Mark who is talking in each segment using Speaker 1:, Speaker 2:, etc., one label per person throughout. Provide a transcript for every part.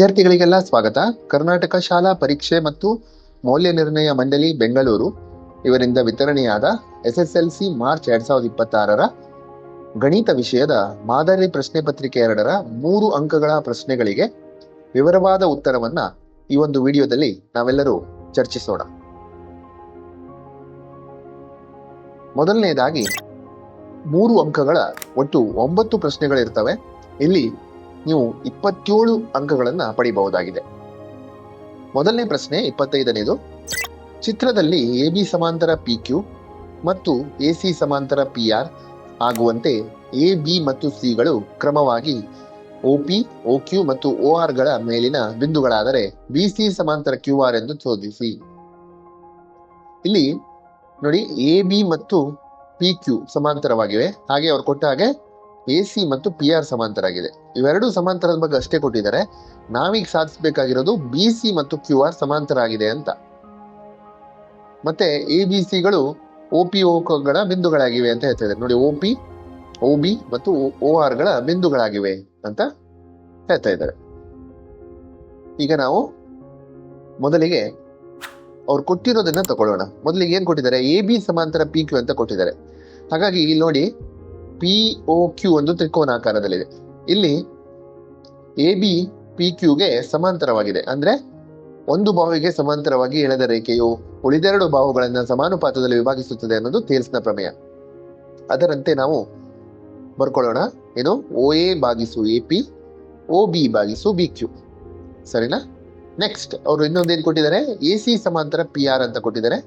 Speaker 1: ವಿದ್ಯಾರ್ಥಿಗಳಿಗೆಲ್ಲ ಸ್ವಾಗತ. ಕರ್ನಾಟಕ ಶಾಲಾ ಪರೀಕ್ಷೆ ಮತ್ತು ಮೌಲ್ಯ ನಿರ್ಣಯ ಮಂಡಳಿ, ಬೆಂಗಳೂರು. ಇವರಿಂದ ವಿತರಣೆಯಾದ ಎಸ್ಎಸ್ಎಲ್ಸಿ ಮಾರ್ಚ್ ಎರಡ್ ಸಾವಿರದ ಇಪ್ಪತ್ತಾರರ ಗಣಿತ ವಿಷಯದ ಮಾದರಿ ಪ್ರಶ್ನೆ ಪತ್ರಿಕೆ ಎರಡರ ಮೂರು ಅಂಕಗಳ ಪ್ರಶ್ನೆಗಳಿಗೆ ವಿವರವಾದ ಉತ್ತರವನ್ನ ಈ ಒಂದು ವಿಡಿಯೋದಲ್ಲಿ ನಾವೆಲ್ಲರೂ ಚರ್ಚಿಸೋಣ. ಮೊದಲನೆಯದಾಗಿ ಮೂರು ಅಂಕಗಳ ಒಟ್ಟು ಒಂಬತ್ತು ಪ್ರಶ್ನೆಗಳಿರ್ತವೆ. ಇಲ್ಲಿ ನೀವು ಇಪ್ಪತ್ತೇಳು ಅಂಕಗಳನ್ನು ಪಡೆಯಬಹುದಾಗಿದೆ ಮೊದಲನೇ ಪ್ರಶ್ನೆ ಇಪ್ಪತ್ತೈದನೇದು. ಚಿತ್ರದಲ್ಲಿ ಎ ಬಿ ಸಮಾಂತರ ಪಿ ಕ್ಯೂ ಮತ್ತು ಎ ಸಿ ಸಮಾಂತರ ಪಿ ಆರ್ ಆಗುವಂತೆ ಎ ಬಿ ಮತ್ತು ಸಿಗಳು ಕ್ರಮವಾಗಿ ಒ ಪಿ, ಒ ಕ್ಯೂ ಮತ್ತು ಒ ಆರ್ಗಳ ಮೇಲಿನ ಬಿಂದುಗಳಾದರೆ ಬಿ ಸಿ ಸಮಾಂತರ ಕ್ಯೂ ಆರ್ ಎಂದು ಶೋಧಿಸಿ. ಇಲ್ಲಿ ನೋಡಿ ಎ ಬಿ ಮತ್ತು ಪಿ ಕ್ಯೂ ಸಮಾಂತರವಾಗಿವೆ. ಹಾಗೆ ಅವರು ಕೊಟ್ಟ ಹಾಗೆ ಎ ಸಿ ಮತ್ತು ಪಿ ಆರ್ ಸಮಾಂತರ ಆಗಿದೆ ಇವೆರಡು ಸಮಾಂತರದ ಬಗ್ಗೆ ಅಷ್ಟೇ ಕೊಟ್ಟಿದ್ದಾರೆ. ನಾವೀಗ ಸಾಧಿಸಬೇಕಾಗಿರೋದು ಬಿ ಸಿ ಮತ್ತು ಕ್ಯೂ ಆರ್ ಸಮಾಂತರ ಆಗಿದೆ ಅಂತ. ಮತ್ತೆ ಎ ಬಿ ಸಿಗಳು ಒ ಪಿ ಗಳ ಬಿಂದುಗಳಾಗಿವೆ ಅಂತ ಹೇಳ್ತಾ ಇದ್ದಾರೆ ನೋಡಿ, ಒ ಪಿ, ಒ ಬಿ ಮತ್ತು ಓ ಆರ್ಗಳ ಬಿಂದುಗಳಾಗಿವೆ ಅಂತ ಹೇಳ್ತಾ ಇದ್ದಾರೆ. ಈಗ ನಾವು ಮೊದಲಿಗೆ ಅವ್ರು ಕೊಟ್ಟಿರೋದನ್ನ ತಗೊಳ್ಳೋಣ. ಮೊದಲಿಗೆ ಏನ್ ಕೊಟ್ಟಿದ್ದಾರೆ? ಎ ಬಿ ಸಮಾಂತರ ಪಿ ಕ್ಯೂ ಅಂತ ಕೊಟ್ಟಿದ್ದಾರೆ. ಹಾಗಾಗಿ ಇಲ್ಲಿ ನೋಡಿ ಪಿ ಒ ಕ್ಯೂ ಒಂದು ತ್ರಿಕೋನಾಕಾರದಲ್ಲಿದೆ. ಇಲ್ಲಿ ಎ ಬಿ ಪಿ ಕ್ಯೂಗೆ ಸಮಾಂತರವಾಗಿದೆ. ಅಂದ್ರೆ ಒಂದು ಬಾಹುವಿಗೆ ಸಮಾಂತರವಾಗಿ ಎಳೆದ ರೇಖೆಯು ಉಳಿದೆರಡು ಬಾಹುಗಳನ್ನ ಸಮಾನುಪಾತದಲ್ಲಿ ವಿಭಾಗಿಸುತ್ತದೆ ಅನ್ನೋದು ತೇಲ್ಸ್ನ ಪ್ರಮೇಯ. ಅದರಂತೆ ನಾವು ಬರ್ಕೊಳ್ಳೋಣ. ಏನು? ಓ ಎ ಬಾಗಿಸು ಎ ಪಿ ಒ ಬಿ ಬಾಗಿಸು ಬಿ ಕ್ಯೂ ಸರಿನಾ? ನೆಕ್ಸ್ಟ್ ಅವರು ಇನ್ನೊಂದೇನು ಕೊಟ್ಟಿದ್ದಾರೆ? ಎ ಸಿ ಸಮಾಂತರ ಪಿ ಆರ್ ಅಂತ ಕೊಟ್ಟಿದ್ದಾರೆ.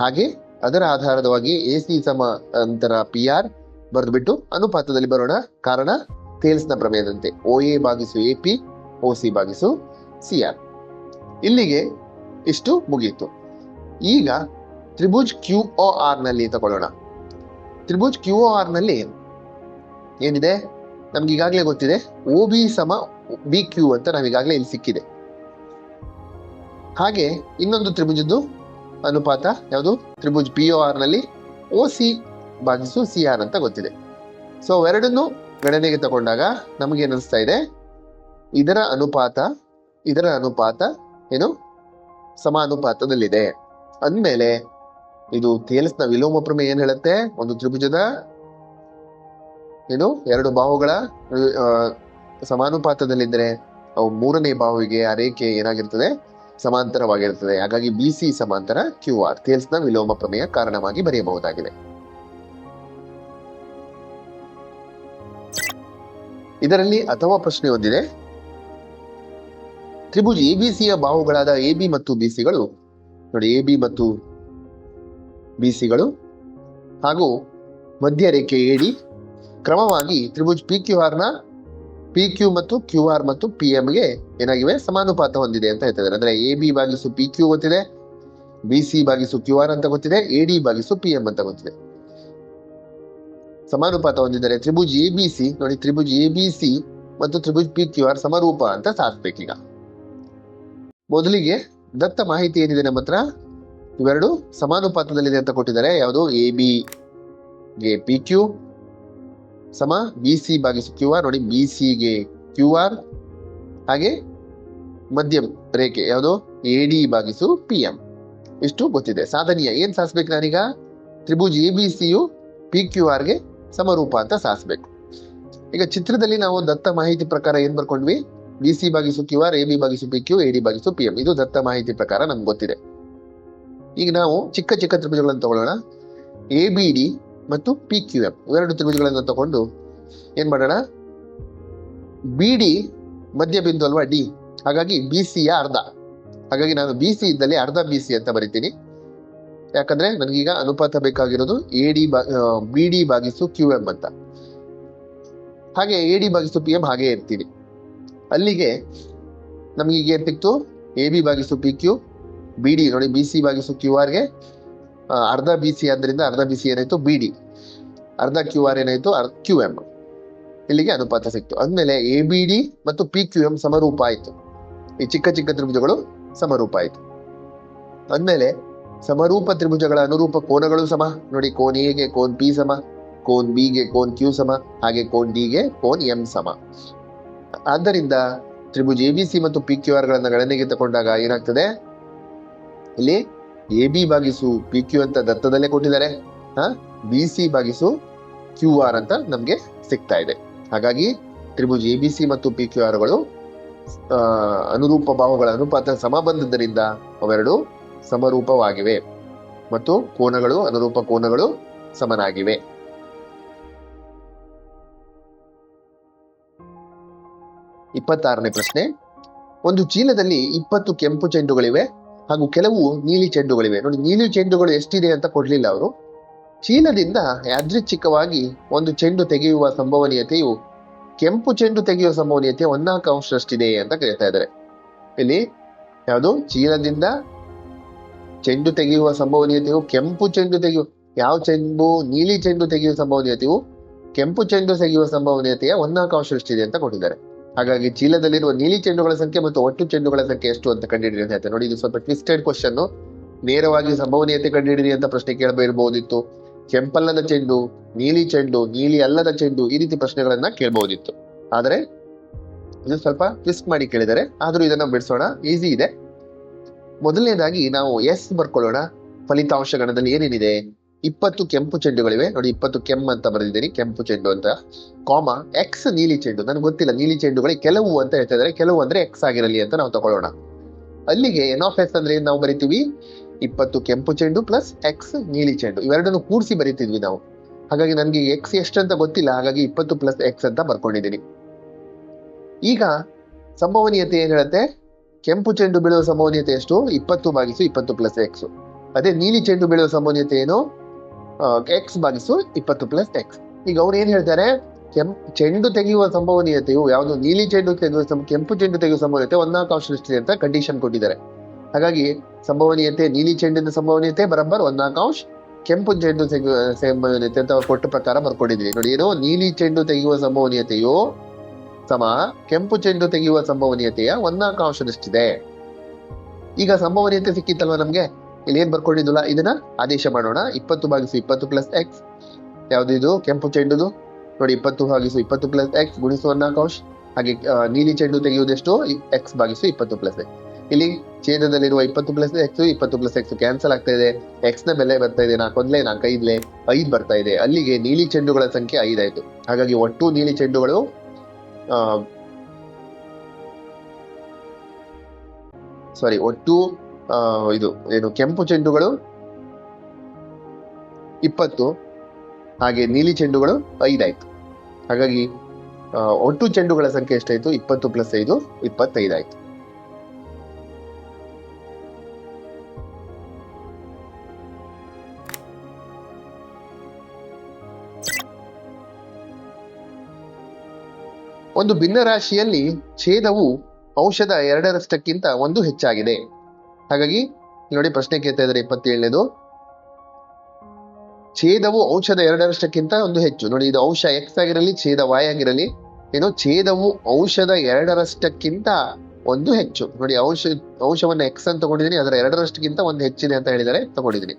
Speaker 1: ಹಾಗೆ ಅದರ ಆಧಾರದವಾಗಿ ಎ ಸಿ ಸಮಾಂತರ ಪಿ ಆರ್ ಬರೆದ್ಬಿಟ್ಟು ಅನುಪಾತದಲ್ಲಿ ಬರೋಣ. ಕಾರಣ ಥೇಲ್ಸ್ನ ಪ್ರಮೇಯದಂತೆ ಓ ಎ ಬಾಗಿಸು ಎ ಪಿ ಓ ಸಿ ಬಾಗಿಸು ಸಿ ಆರ್ ಇಲ್ಲಿಗೆ ಇಷ್ಟು ಮುಗಿಯಿತು ಈಗ ತ್ರಿಭುಜ್ ಕ್ಯೂ ಓ ಆರ್ನಲ್ಲಿ ತಗೊಳ್ಳೋಣ. ತ್ರಿಭುಜ್ ಕ್ಯೂ ಆರ್ನಲ್ಲಿ ಏನಿದೆ? ನಮ್ಗೆ ಈಗಾಗಲೇ ಗೊತ್ತಿದೆ. ಒ ಬಿ ಸಮ ಬಿ ಕ್ಯೂ ಅಂತ ನಾವೀಗಾಗಲೇ ಇಲ್ಲಿ ಸಿಕ್ಕಿದೆ. ಹಾಗೆ ಇನ್ನೊಂದು ತ್ರಿಭುಜದ್ದು ಅನುಪಾತ ಯಾವುದು? ತ್ರಿಭುಜ್ ಪಿ ಆರ್ನಲ್ಲಿ ಒ ಸಿ ಭಾಗಿಸು ಸಿ ಆರ್ ಅಂತ ಗೊತ್ತಿದೆ. ಸೊ ಎರಡನ್ನು ಗಣನೆಗೆ ತಗೊಂಡಾಗ ನಮಗೆ ಅನಿಸ್ತಾ ಇದೆ? ಇದರ ಅನುಪಾತ ಇದರ ಅನುಪಾತ ಏನು? ಸಮಾನುಪಾತದಲ್ಲಿದೆ. ಅಂದಮೇಲೆ ಇದು ಥೇಲ್ಸ್ನ ವಿಲೋಮ ಪ್ರಮೇಯ ಏನ್ ಹೇಳುತ್ತೆ? ಒಂದು ತ್ರಿಭುಜದ ಏನು? ಎರಡು ಬಾಹುಗಳ ಸಮಾನುಪಾತದಲ್ಲಿದ್ದರೆ ಅವು ಮೂರನೇ ಬಾಹುವಿಗೆ ಆ ರೇಖೆ ಏನಾಗಿರ್ತದೆ? ಸಮಾಂತರವಾಗಿರುತ್ತದೆ ಹಾಗಾಗಿ ಬಿ ಸಿ ಸಮಾಂತರ ಕ್ಯೂ ಆರ್ ಥೇಲ್ಸ್ನ ವಿಲೋಮ ಪ್ರಮೇಯ ಕಾರಣವಾಗಿ ಬರೆಯಬಹುದಾಗಿದೆ. ಇದರಲ್ಲಿ ಅಥವಾ ಪ್ರಶ್ನೆ ಹೊಂದಿದೆ ತ್ರಿಭುಜ ಎಬಿಸಿಯ ಬಾಹುಗಳಾದ ಎ ಬಿ ಮತ್ತು ಬಿಸಿಗಳು ನೋಡಿ ಎ ಬಿ ಮತ್ತು ಬಿಸಿಗಳು ಹಾಗೂ ಮಧ್ಯ ರೇಖೆ ಎಡಿ ಕ್ರಮವಾಗಿ ತ್ರಿಭುಜ್ ಪಿ ಕ್ಯೂ ಆರ್ನ ಪಿ ಕ್ಯೂ ಮತ್ತು ಕ್ಯೂ ಆರ್ ಮತ್ತು ಪಿ ಎಂ ಗೆ ಏನಾಗಿವೆ? ಸಮಾನುಪಾತ ಹೊಂದಿದೆ ಅಂತ ಹೇಳ್ತಿದ್ದಾರೆ. ಅಂದ್ರೆ ಎ ಬಿ ಬಾಗಿಸು ಪಿ ಕ್ಯೂ ಗೊತ್ತಿದೆ ಬಿ ಸಿ ಬಾಗಿಸು ಕ್ಯೂ ಆರ್ ಅಂತ ಗೊತ್ತಿದೆ ಎ ಡಿ ಬಾಗಿಸು ಪಿ ಎಂ ಅಂತ ಗೊತ್ತಿದೆ. ಸಮಾನುಪಾತ ಹೊಂದಿದ್ದಾರೆ. ತ್ರಿಭುಜ್ ಎ ಬಿ ಸಿ ನೋಡಿ, ತ್ರಿಭುಜ್ ಎ ಬಿ ಸಿ ಮತ್ತು ತ್ರಿಭುಜ್ ಪಿ ಕ್ಯೂ ಆರ್ ಸಮರೂಪ ಅಂತ ಸಾಧಿಸ್ಬೇಕೀಗ ಮೊದಲಿಗೆ ದತ್ತ ಮಾಹಿತಿ ಏನಿದೆ ನಮ್ಮ ಹತ್ರ? ಇವೆರಡು ಸಮಾನುಪಾತದಲ್ಲಿದೆ ಅಂತ ಕೊಟ್ಟಿದ್ದಾರೆ. ಯಾವುದು? ಎ ಬಿ ಗೆ ಪಿ ಕ್ಯೂ ಸಮ ಬಿ ಸಿ ಬಾಗಿಸು ಕ್ಯೂ ಆರ್ ನೋಡಿ ಬಿ ಸಿ ಗೆ ಕ್ಯೂ ಆರ್ ಹಾಗೆ ಮಧ್ಯಮ ರೇಖೆ ಯಾವುದು? ಎ ಡಿ ಬಾಗಿಸು ಪಿ ಎಂ ಇಷ್ಟು ಗೊತ್ತಿದೆ. ಸಾಧನೀಯ ಏನ್ ಸಾಧಿಸ್ಬೇಕು ನಾನೀಗ? ತ್ರಿಭುಜ್ ಎ ಬಿ ಸಿಯು ಪಿ ಕ್ಯೂ ಆರ್ಗೆ ಸಮರೂಪ ಅಂತ ಸಾಸ್ಬೇಕು. ಈಗ ಚಿತ್ರದಲ್ಲಿ ನಾವು ದತ್ತ ಮಾಹಿತಿ ಪ್ರಕಾರ ಏನ್ ಬರ್ಕೊಂಡ್ವಿ? ಬಿ ಸಿ ಬಾಗಿಸು ಕ್ಯೂ ಆರ್ ಎ ಬಿ ಬಾಗಿಸು ಪಿ ಕ್ಯೂ ಎ ಡಿ ಬಾಗಿಸು ಪಿ ಎಂ ಇದು ದತ್ತ ಮಾಹಿತಿ ಪ್ರಕಾರ ನಮ್ಗೆ ಗೊತ್ತಿದೆ. ಈಗ ನಾವು ಚಿಕ್ಕ ಚಿಕ್ಕ ತ್ರಿಭುಜಗಳನ್ನು ತಗೊಳ್ಳೋಣ. ಎ ಬಿ ಡಿ ಮತ್ತು ಪಿ ಕ್ಯೂ ಎಂ ಇವೆರಡು ತ್ರಿಭುಜಗಳನ್ನು ತಗೊಂಡು ಏನ್ ಮಾಡೋಣ? ಬಿ ಡಿ ಮಧ್ಯ ಬಿಂದು ಅಲ್ವಾ? ಡಿ ಹಾಗಾಗಿ ಬಿ ಯ ಅರ್ಧ. ಹಾಗಾಗಿ ನಾನು ಬಿ ಸಿ ಇದ್ದಲ್ಲಿ ಅರ್ಧ ಬಿ ಸಿ ಅಂತ ಬರಿತೀನಿ. ಯಾಕಂದ್ರೆ ನನಗೀಗ ಅನುಪಾತ ಬೇಕಾಗಿರೋದು ಎ ಡಿ ಬಿ ಡಿ ಬಾಗಿಸು ಕ್ಯೂ ಎಂ ಅಂತ. ಹಾಗೆ ಎ ಡಿ ಭಾಗಿಸು ಪಿ ಎಂ ಹಾಗೆ ಇರ್ತೀನಿ ಅಲ್ಲಿಗೆ ನಮ್ಗೆ ಈಗ ಏನ್ ಸಿಕ್ತು? ಎ ಬಿ ಬಾಗಿಸು ಪಿ ಕ್ಯೂ ಬಿ ಡಿ ನೋಡಿ ಬಿ ಸಿ ಬಾಗಿಸು ಕ್ಯೂ ಆರ್ಗೆ ಅರ್ಧ ಬಿ ಸಿ ಆದ್ದರಿಂದ ಅರ್ಧ ಬಿ ಸಿ ಏನಾಯ್ತು? ಬಿ ಡಿ ಅರ್ಧ ಕ್ಯೂ ಆರ್ ಏನಾಯ್ತು? ಕ್ಯೂ ಎಂ ಇಲ್ಲಿಗೆ ಅನುಪಾತ ಸಿಕ್ತು. ಅಂದಮೇಲೆ ಎ ಬಿ ಡಿ ಮತ್ತು ಪಿ ಕ್ಯೂ ಎಂ ಸಮರೂಪ ಆಯ್ತು. ಈ ಚಿಕ್ಕ ಚಿಕ್ಕ ತ್ರಿಭುಜಗಳು ಸಮರೂಪ ಆಯ್ತು. ಅಂದ್ಮೇಲೆ ಸಮರೂಪ ತ್ರಿಭುಜಗಳ ಅನುರೂಪ ಕೋನಗಳು ಸಮ. ನೋಡಿ, ಕೋನ್ ಎಗೆ ಕೋನ್ ಪಿ ಸಮ, ಕೋನ್ ಬಿ ಗೆ ಕೋನ್ ಕ್ಯೂ ಸಮ, ಹಾಗೆ ಕೋನ್ ಡಿ ಗೆ ಕೋನ್ ಎಂ ಸಮ. ಆದ್ದರಿಂದ ತ್ರಿಭುಜ ಎ ಬಿ ಸಿ ಮತ್ತು ಪಿ ಕ್ಯೂ ಆರ್ ಗಳನ್ನ ಗಣನೆಗೆ ತಗೊಂಡಾಗ ಏನಾಗ್ತದೆ? ಇಲ್ಲಿ ಎ ಬಿ ಭಾಗಿಸು ಪಿ ಕ್ಯೂ ಅಂತ ದತ್ತದಲ್ಲೇ ಕೊಟ್ಟಿದ್ದಾರೆ. ಹಾ? ಬಿ ಸಿ ಭಾಗಿಸು ಕ್ಯೂ ಆರ್ ಅಂತ ನಮ್ಗೆ ಸಿಗ್ತಾ ಇದೆ. ಹಾಗಾಗಿ ತ್ರಿಭುಜ ಎ ಬಿ ಸಿ ಮತ್ತು ಪಿ ಕ್ಯೂ ಆರ್ಗಳು ಅನುರೂಪ ಭಾವಗಳ ಅನುಪಾತ ಸಮ ಬಂದದ್ದರಿಂದ ಅವೆರಡು ಸಮರೂಪವಾಗಿವೆ. ಮತ್ತು ಕೋನಗಳು, ಅನುರೂಪ ಕೋನಗಳು ಸಮನಾಗಿವೆ. ಇಪ್ಪತ್ತಾರನೇ ಪ್ರಶ್ನೆ. ಒಂದು ಚೀಲದಲ್ಲಿ ಇಪ್ಪತ್ತು ಕೆಂಪು ಚೆಂಡುಗಳಿವೆ ಹಾಗೂ ಕೆಲವು ನೀಲಿ ಚೆಂಡುಗಳಿವೆ. ನೋಡಿ, ನೀಲಿ ಚೆಂಡುಗಳು ಎಷ್ಟಿದೆ ಅಂತ ಕೊಡ್ಲಿಲ್ಲ ಅವರು. ಚೀಲದಿಂದ ಯಾದೃಚ್ಛಿಕವಾಗಿ ಒಂದು ಚೆಂಡು ತೆಗೆಯುವ ಸಂಭವನೀಯತೆಯು, ಕೆಂಪು ಚೆಂಡು ತೆಗೆಯುವ ಸಂಭವನೀಯತೆ ಒಂದಾಕ ಅಂಶದಷ್ಟಿದೆ ಅಂತ ಕೇಳ್ತಾ ಇದ್ದಾರೆ. ಇಲ್ಲಿ ಯಾವುದು ಚೀಲದಿಂದ ಚೆಂಡು ತೆಗೆಯುವ ಸಂಭವನೀಯತೆಯು, ಕೆಂಪು ಚೆಂಡು ತೆಗೆಯುವ ಯಾವ ಚೆಂಡು ನೀಲಿ ಚೆಂಡು ತೆಗೆಯುವ ಸಂಭವನೀಯತೆಯು, ಕೆಂಪು ಚೆಂಡು ತೆಗೆಯುವ ಸಂಭವನೀಯತೆಯ ಒಂದಾಕ ಎಷ್ಟಿದೆ ಅಂತ ಕೊಟ್ಟಿದ್ದಾರೆ. ಹಾಗಾಗಿ ಚೀಲದಲ್ಲಿರುವ ನೀಲಿ ಚೆಂಡುಗಳ ಸಂಖ್ಯೆ ಮತ್ತು ಒಟ್ಟು ಚೆಂಡುಗಳ ಸಂಖ್ಯೆ ಎಷ್ಟು ಅಂತ ಕಂಡುಹಿಡಿಯಿರಿ ಅಂತ ಹೇಳ್ತಾರೆ ನೋಡಿ, ಇದು ಸ್ವಲ್ಪ ಟ್ವಿಸ್ಟೆಡ್ ಕ್ವಶನ್ ನೇರವಾಗಿ ಸಂಭವನೀಯತೆ ಕಂಡುಹಿಡಿಯಿರಿ ಅಂತ ಪ್ರಶ್ನೆ ಕೇಳಬಹುದಿತ್ತು ಕೆಂಪಲ್ಲದ ಚೆಂಡು, ನೀಲಿ ಚೆಂಡು, ನೀಲಿ ಅಲ್ಲದ ಚೆಂಡು ಈ ರೀತಿ ಪ್ರಶ್ನೆಗಳನ್ನ ಕೇಳಬಹುದಿತ್ತು. ಆದರೆ, ಇದು ಸ್ವಲ್ಪ ಟ್ವಿಸ್ಟ್ ಮಾಡಿ ಕೇಳಿದರೆ ಆದರೂ ಇದನ್ನ ಬಿಡಿಸೋಣ. ಈಸಿ ಇದೆ. ಮೊದಲನೇದಾಗಿ ನಾವು ಎಸ್ ಬರ್ಕೊಳ್ಳೋಣ. ಫಲಿತಾಂಶ ಗಣದಲ್ಲಿ ಏನೇನಿದೆ? ಇಪ್ಪತ್ತು ಕೆಂಪು ಚೆಂಡುಗಳಿವೆ. ನೋಡಿ, ಇಪ್ಪತ್ತು ಕೆಮ್ಮ ಅಂತ ಬರೆದಿದ್ದೀನಿ. ಕೆಂಪು ಚೆಂಡು ಅಂತ. ಕಾಮ ಎಕ್ಸ್ ನೀಲಿ ಚೆಂಡು. ನನಗೆ ಗೊತ್ತಿಲ್ಲ, ನೀಲಿ ಚೆಂಡುಗಳಿಗೆ ಕೆಲವು ಅಂತ ಹೇಳ್ತಾ ಇದ್ದಾರೆ. ಕೆಲವು ಅಂದ್ರೆ ಎಕ್ಸ್ ಆಗಿರಲಿ ಅಂತ ನಾವು ತಗೊಳ್ಳೋಣ. ಅಲ್ಲಿಗೆ ಎನ್ ಆಫ್ ಎಸ್ ಅಂದ್ರೆ ನಾವು ಬರಿತೀವಿ? ಇಪ್ಪತ್ತು ಕೆಂಪು ಚೆಂಡು ಪ್ಲಸ್ ಎಕ್ಸ್ ನೀಲಿ ಚೆಂಡು. ಇವೆರಡನ್ನು ಕೂಡಿಸಿ ಬರಿತಿದ್ವಿ ನಾವು. ಹಾಗಾಗಿ ನನಗೆ ಎಕ್ಸ್ ಎಷ್ಟು ಅಂತ ಗೊತ್ತಿಲ್ಲ. ಹಾಗಾಗಿ ಇಪ್ಪತ್ತು ಪ್ಲಸ್ ಎಕ್ಸ್ ಅಂತ ಬರ್ಕೊಂಡಿದ್ದೀನಿ. ಈಗ ಸಂಭವನೀಯತೆ ಏನ್ ಹೇಳುತ್ತೆ? ಕೆಂಪು ಚೆಂಡು ಬೀಳುವ ಸಂಭವನೀಯತೆ ಎಷ್ಟು? ಇಪ್ಪತ್ತು ಭಾಗಿಸು ಇಪ್ಪತ್ತು ಪ್ಲಸ್ ಎಕ್ಸ್ ಅದೇ ನೀಲಿ ಚೆಂಡು ಬೀಳುವ ಸಂಭವನೀಯತೆ ಏನು? ಎಕ್ಸ್ ಭಾಗಿಸು ಇಪ್ಪತ್ತು ಪ್ಲಸ್ ಎಕ್ಸ್ ಈಗ ಅವ್ರು ಏನ್ ಹೇಳ್ತಾರೆ? ಕೆಂಪ್ ಚೆಂಡು ತೆಗೆಯುವ ಸಂಭವನೀಯತೆಯು ಯಾವುದು? ನೀಲಿ ಚೆಂಡು ತೆಗೆಯುವ ಕೆಂಪು ಚೆಂಡು ತೆಗೆಯುವ ಸಂಭವನೀಯತೆ ಅಂಶದಷ್ಟಿದೆ ಅಂತ ಕಂಡೀಷನ್ ಕೊಟ್ಟಿದ್ದಾರೆ. ಹಾಗಾಗಿ ಸಂಭವನೀಯತೆ ನೀಲಿ ಚೆಂಡಿನ ಸಂಭವನೀಯತೆ ಬರಬ್ಬರ್ ಒಂದಾಕಾಂಶ ಕೆಂಪು ಚೆಂಡು ತೆಗೆಯುವ ಸಂಭವನೀಯತೆ ಅಂತ ಕೊಟ್ಟ ಪ್ರಕಾರ ಬರ್ಕೊಂಡಿದ್ದೀನಿ ನೋಡಿ, ಏನು ನೀಲಿ ಚೆಂಡು ತೆಗೆಯುವ ಸಂಭವನೀಯತೆಯು ಸಮ ಕೆಂಪು ಚೆಂಡು ತೆಗೆಯುವ ಸಂಭವನೀಯತೆಯ ಒಂದಾಕ ಅಂಶದಷ್ಟಿದೆ ಈಗ ಸಂಭವನೀಯತೆ ಸಿಕ್ಕಿತ್ತಲ್ವಾ ನಮ್ಗೆ? ಇಲ್ಲಿ ಏನ್ ಬರ್ಕೊಂಡಿದ್ದಲ್ಲ? ಇದನ್ನ ಆದೇಶ ಮಾಡೋಣ. ಇಪ್ಪತ್ತು ಭಾಗಿಸು ಇಪ್ಪತ್ತು ಪ್ಲಸ್ ಎಕ್ಸ್ ಯಾವ್ದು ಇದು? ಕೆಂಪು ಚೆಂಡುದು. ನೋಡಿ, ಇಪ್ಪತ್ತು ಭಾಗಿಸು ಇಪ್ಪತ್ತು ಪ್ಲಸ್ ಎಕ್ಸ್ ಗುಣಿಸು ಅಂಶ ಹಾಗೆ ನೀಲಿ ಚೆಂಡು ತೆಗೆಯುವುದೆಷ್ಟು? ಎಕ್ಸ್ ಭಾಗಿಸು ಇಪ್ಪತ್ತು ಪ್ಲಸ್ ಎಕ್ಸ್ ಇಲ್ಲಿ ಛೇದದಲ್ಲಿರುವ ಇಪ್ಪತ್ತು ಪ್ಲಸ್ ಎಕ್ಸ್ ಇಪ್ಪತ್ತು ಪ್ಲಸ್ ಎಕ್ಸ್ ಕ್ಯಾನ್ಸಲ್ ಆಗ್ತಾ ಇದೆ. ಎಕ್ಸ್ನ ಬೆಲೆ ಬರ್ತಾ ಇದೆ ನಾಲ್ಕು, ಒಂದ್ಲೆ ನಾಲ್ಕು, ಐದ್ಲೆ ಐದ್ ಬರ್ತಾ ಇದೆ. ಅಲ್ಲಿಗೆ ನೀಲಿ ಚೆಂಡುಗಳ ಸಂಖ್ಯೆ ಐದಾಯ್ತು. ಹಾಗಾಗಿ ಒಟ್ಟು ನೀಲಿ ಚೆಂಡುಗಳು ಸಾರಿ ಒಟ್ಟು ಇದು, ಏನು, ಕೆಂಪು ಚೆಂಡುಗಳು ಇಪ್ಪತ್ತು, ಹಾಗೆ ನೀಲಿ ಚೆಂಡುಗಳು ಐದಾಯ್ತು. ಹಾಗಾಗಿ ಒಟ್ಟು ಚೆಂಡುಗಳ ಸಂಖ್ಯೆ ಎಷ್ಟಾಯಿತು? ಇಪ್ಪತ್ತು ಪ್ಲಸ್ ಐದು, ಇಪ್ಪತ್ತೈದಾಯ್ತು. ಒಂದು ಭಿನ್ನರಾಶಿಯಲ್ಲಿ ಛೇದವು ಔಷಧ ಎರಡರಷ್ಟಕ್ಕಿಂತ ಒಂದು ಹೆಚ್ಚಾಗಿದೆ. ಹಾಗಾಗಿ, ನೋಡಿ ಪ್ರಶ್ನೆ ಕೇಳ್ತಾ ಇದ್ದಾರೆ ಇಪ್ಪತ್ತೇಳನೇದು. ಛೇದವು ಔಷಧ ಎರಡರಷ್ಟಕ್ಕಿಂತ ಒಂದು ಹೆಚ್ಚು. ನೋಡಿ, ಇದು ಔಷಧ ಎಕ್ಸ್ ಆಗಿರಲಿ, ಛೇದ ವಾಯ್ ಆಗಿರಲಿ, ಏನು ಛೇದವು ಔಷಧ ಎರಡರಷ್ಟಕ್ಕಿಂತ ಒಂದು ಹೆಚ್ಚು. ನೋಡಿ ಔಷಧ ಔಷಧವನ್ನು ಎಕ್ಸ್ ಅಂತ ತಗೊಂಡಿದ್ದೀನಿ, ಅದರ ಎರಡರಷ್ಟಕ್ಕಿಂತ ಒಂದು ಹೆಚ್ಚಿದೆ ಅಂತ ಹೇಳಿದರೆ ತಗೊಂಡಿದ್ದೀನಿ.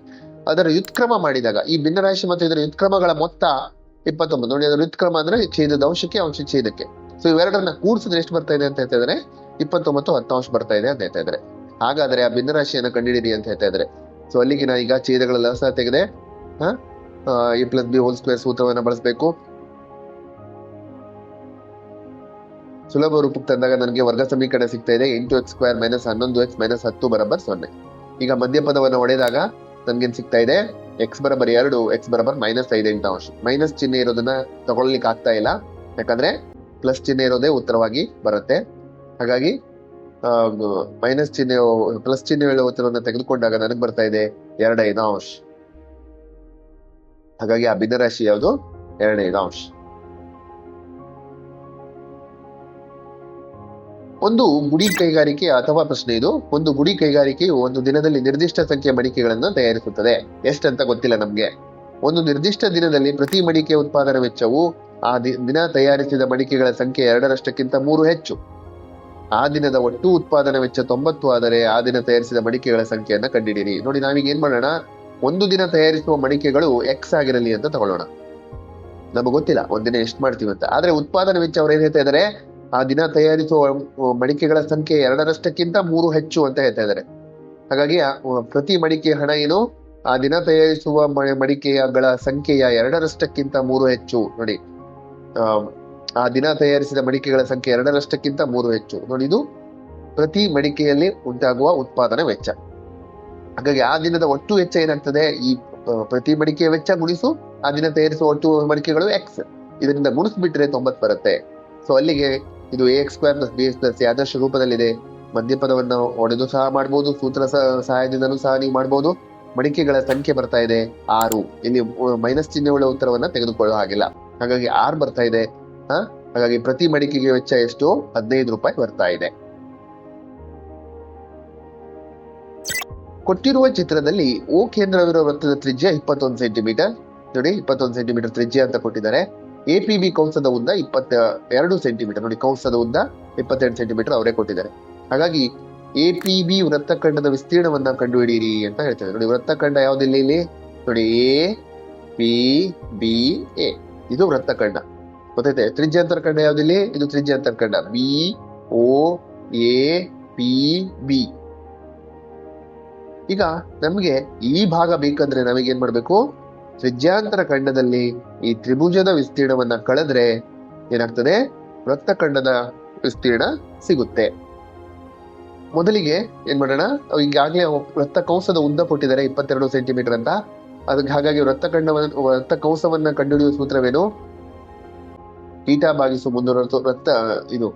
Speaker 1: ಅದರ ವ್ಯುತ್ಕ್ರಮ ಮಾಡಿದಾಗ, ಈ ಭಿನ್ನರಾಶಿ ಮತ್ತು ಇದರ ವ್ಯುತ್ಕ್ರಮಗಳ ಮೊತ್ತ ಇಪ್ಪತ್ತೊಂಬತ್ತು. ನೋಡಿ, ಅದರ ವ್ಯುತ್ಕ್ರಮ ಅಂದ್ರೆ ಛೇದದ ಅಂಶಕ್ಕೆ, ಅಂಶ ಛೇದಕ್ಕೆ. ಸೊ ಇವೆರಡನ್ನ ಕೂಡಿಸಿದ್ರೆ ಎಷ್ಟು ಬರ್ತಾ ಇದೆ ಅಂತ ಹೇಳ್ತಾ ಇದ್ದಾರೆ ಇಪ್ಪತ್ತೊಂಬತ್ತು ಹತ್ತಾಂಶ ಬರ್ತಾ ಇದೆ ಅಂತ ಹೇಳ್ತಾ ಇದ್ರೆ. ಹಾಗಾದ್ರೆ ಆ ಭಿನ್ನರಾಶಿಯನ್ನು ಕಂಡುಹಿಡಿರಿ ಅಂತ ಹೇಳ್ತಾ ಇದ್ರೆ. ಸೊ ಅಲ್ಲಿಗೆ ನಾ ಈಗ ಚೀಲಗಳ ಲಸ ತೆಗೆದೆ A plus B whole square ಸೂತ್ರವನ್ನು ಬಳಸಬೇಕು. ಸುಲಭ ರೂಪಕ್ಕೆ ತಂದಾಗ ನನಗೆ ವರ್ಗ ಸಮೀಕರಣ ಸಿಗ್ತಾ ಇದೆ. ಎಂಟು ಎಕ್ಸ್ ಸ್ಕ್ವೇರ್ ಮೈನಸ್ ಹನ್ನೊಂದು ಎಕ್ಸ್ ಮೈನಸ್ ಹತ್ತು ಬರಬರ್ ಸೊನ್ನೆ. ಈಗ ಮಧ್ಯಪದವನ್ನು ಹೊಡೆದಾಗ ನನ್ಗೇನ್ ಸಿಗ್ತಾ ಇದೆ? ಎಕ್ಸ್ ಬರಬರ್ ಎರಡು ಎಕ್ಸ್ ಬರಬರ್ ಮೈನಸ್ ಐದು ಅಂಶ. ಮೈನಸ್ ಚಿಹ್ನೆ ಇರೋದನ್ನ ತಗೊಳ್ಲಿಕ್ಕೆ ಆಗ್ತಾ ಇಲ್ಲ. ಯಾಕಂದ್ರೆ ಪ್ಲಸ್ ಚಿಹ್ನೆ ಇರೋದೇ ಉತ್ತರವಾಗಿ ಬರುತ್ತೆ. ಹಾಗಾಗಿ ಮೈನಸ್ ಚಿಹ್ನೆ ಪ್ಲಸ್ ಚಿಹ್ನೆ ಹೇಳುವ ಉತ್ತರವನ್ನು ತೆಗೆದುಕೊಂಡಾಗ ನನಗೆ ಬರ್ತಾ ಇದೆ ಎರಡೈದು ಅಂಶ. ಹಾಗಾಗಿ ಆ ಭಿನ್ನರಾಶಿ ಯಾವುದು? ಎರಡೈದು ಅಂಶ. ಒಂದು ಗುಡಿ ಕೈಗಾರಿಕೆ ಅಥವಾ ಪ್ರಶ್ನೆ ಇದು. ಒಂದು ಗುಡಿ ಕೈಗಾರಿಕೆಯು ಒಂದು ದಿನದಲ್ಲಿ ನಿರ್ದಿಷ್ಟ ಸಂಖ್ಯೆಯ ಮಡಿಕೆಗಳನ್ನು ತಯಾರಿಸುತ್ತದೆ. ಎಷ್ಟಂತ ಗೊತ್ತಿಲ್ಲ ನಮ್ಗೆ. ಒಂದು ನಿರ್ದಿಷ್ಟ ದಿನದಲ್ಲಿ ಪ್ರತಿ ಮಡಿಕೆ ಉತ್ಪಾದನಾ ವೆಚ್ಚವು ಆ ದಿನ ತಯಾರಿಸಿದ ಮಡಿಕೆಗಳ ಸಂಖ್ಯೆ ಎರಡರಷ್ಟಕ್ಕಿಂತ ಮೂರು ಹೆಚ್ಚು. ಆ ದಿನದ ಒಟ್ಟು ಉತ್ಪಾದನಾ ವೆಚ್ಚ ತೊಂಬತ್ತು, ಆದರೆ ಆ ದಿನ ತಯಾರಿಸಿದ ಮಡಿಕೆಗಳ ಸಂಖ್ಯೆಯನ್ನು ಕಂಡಿಡಿರಿ. ನೋಡಿ ನಾವೀಗ ಏನ್ ಮಾಡೋಣ? ಒಂದು ದಿನ ತಯಾರಿಸುವ ಮಡಿಕೆಗಳು ಎಕ್ಸ್ ಆಗಿರಲಿ ಅಂತ ತಗೊಳ್ಳೋಣ. ನಮಗೆ ಗೊತ್ತಿಲ್ಲ ಒಂದಿನ ಎಷ್ಟು ಮಾಡ್ತೀವಿ ಅಂತ. ಆದ್ರೆ ಉತ್ಪಾದನಾ ವೆಚ್ಚ ಅವ್ರು ಏನ್ ಹೇಳ್ತಾ ಇದ್ದಾರೆ ಆ ದಿನ ತಯಾರಿಸುವ ಮಡಿಕೆಗಳ ಸಂಖ್ಯೆ ಎರಡರಷ್ಟಕ್ಕಿಂತ ಮೂರು ಹೆಚ್ಚು ಅಂತ ಹೇಳ್ತಾ ಇದ್ದಾರೆ ಹಾಗಾಗಿ ಪ್ರತಿ ಮಡಿಕೆ ಹಣ ಏನು? ಆ ದಿನ ತಯಾರಿಸುವ ಮಡಿಕೆಯಗಳ ಸಂಖ್ಯೆಯ ಎರಡರಷ್ಟಕ್ಕಿಂತ ಮೂರು ಹೆಚ್ಚು. ನೋಡಿ ಆ, ದಿನ ತಯಾರಿಸಿದ ಮಡಿಕೆಗಳ ಸಂಖ್ಯೆ ಎರಡರಷ್ಟಕ್ಕಿಂತ ಮೂರು ಹೆಚ್ಚು. ನೋಡಿ ಇದು ಪ್ರತಿ ಮಡಿಕೆಯಲ್ಲಿ ಉಂಟಾಗುವ ಉತ್ಪಾದನೆ ವೆಚ್ಚ. ಹಾಗಾಗಿ ಆ ದಿನದ ಒಟ್ಟು ವೆಚ್ಚ ಏನಾಗ್ತದೆ? ಈ ಪ್ರತಿ ಮಡಿಕೆಯ ವೆಚ್ಚ ಗುಣಿಸು ಆ ದಿನ ತಯಾರಿಸುವ ಒಟ್ಟು ಮಡಿಕೆಗಳು ಎಕ್ಸ್ ಇದರಿಂದ ಗುಣಿಸ್ಬಿಟ್ರೆ ತೊಂಬತ್ ಬರುತ್ತೆ. ಸೊ ಅಲ್ಲಿಗೆ ಇದು A X square plus B X plus ಆದರ್ಶ ರೂಪದಲ್ಲಿದೆ. ಮಧ್ಯಪದವನ್ನು ಒಡೆದು ಸಹ ಮಾಡಬಹುದು ಸೂತ್ರ ಸಹಾಯದಿಂದಲೂ ಸಹ ನೀವು ಮಾಡಬಹುದು ಮಡಿಕೆಗಳ ಸಂಖ್ಯೆ ಬರ್ತಾ ಇದೆ ಆರು. ಇಲ್ಲಿ ಮೈನಸ್ ಚಿಹ್ನೆ ಉಳ್ಳ ಉತ್ತರವನ್ನು ತೆಗೆದುಕೊಳ್ಳೋ ಹಾಗಿಲ್ಲ. ಹಾಗಾಗಿ ಆರ್ ಬರ್ತಾ ಇದೆ. ಹ? ಹಾಗಾಗಿ ಪ್ರತಿ ಮಡಿಕೆಗೆ ವೆಚ್ಚ ಎಷ್ಟು? ಹದಿನೈದು ರೂಪಾಯಿ ಬರ್ತಾ ಇದೆ. ಕೊಟ್ಟಿರುವ ಚಿತ್ರದಲ್ಲಿ ಓ ಕೇಂದ್ರವಿರುವ ವೃತ್ತದ ತ್ರಿಜ್ಯ ಇಪ್ಪತ್ತೊಂದು ಸೆಂಟಿಮೀಟರ್. ನೋಡಿ, ಇಪ್ಪತ್ತೊಂದು ಸೆಂಟಿಮೀಟರ್ ತ್ರಿಜ್ಯ ಅಂತ ಕೊಟ್ಟಿದ್ದಾರೆ. ಎ ಪಿ ಬಿ ಕೌಂಸದ ಉದ್ದ ಇಪ್ಪತ್ತ ಎರಡು ಸೆಂಟಿಮೀಟರ್. ನೋಡಿ ಕೌಂಸದ ಉದ್ದ ಇಪ್ಪತ್ತೆರಡು ಸೆಂಟಿಮೀಟರ್ ಅವರೇ ಕೊಟ್ಟಿದ್ದಾರೆ. ಹಾಗಾಗಿ ಎ ಪಿ ಬಿ ವೃತ್ತಖಂಡದ ವಿಸ್ತೀರ್ಣವನ್ನ ಕಂಡುಹಿಡಿಯಿರಿ ಅಂತ ಹೇಳ್ತಾರೆ. ನೋಡಿ ವೃತ್ತಖಂಡ ಯಾವ್ದಿಲ್ಲ ಇಲ್ಲಿ? ನೋಡಿ, ಎ, ಪಿ, ಬಿ, ಎ. ಇದು ವೃತ್ತಖಂಡ. ಗೊತ್ತೈತೆ ತ್ರಿಜ್ಯಾಂತರ ಖಂಡ ಯಾವ್ದಿಲ್ಲಿ? ಇದು ತ್ರಿಜ್ಯಾಂತರ ಖಂಡ. B O A P B ಈಗ ನಮಗೆ ಈ ಭಾಗ ಬೇಕಂದ್ರೆ ನಮಗೆ ಏನ್ ಮಾಡ್ಬೇಕು? ತ್ರಿಜ್ಯಾಂತರ ಖಂಡದಲ್ಲಿ ಈ ತ್ರಿಭುಜದ ವಿಸ್ತೀರ್ಣವನ್ನ ಕಳೆದ್ರೆ ಏನಾಗ್ತದೆ? ವೃತ್ತಖಂಡದ ವಿಸ್ತೀರ್ಣ ಸಿಗುತ್ತೆ. ಮೊದಲಿಗೆ ಏನ್ ಮಾಡೋಣ? ಈಗಾಗಲೇ ವೃತ್ತ ಕೌಸದ ಉದ್ದ ಕೊಟ್ಟಿದ್ದಾರೆ ಇಪ್ಪತ್ತೆರಡು ಸೆಂಟಿಮೀಟರ್ ಅಂತ. ಅದಕ್ಕೆ ಹಾಗಾಗಿ ವೃತ್ತ ಕೌಸವನ್ನ ಕಂಡುಹಿಡಿಯುವ ಸೂತ್ರವೇನು? ಕೀಟ ಭಾಗಿಸು ಮುನ್ನೂರ ವೃತ್ತ ಇದು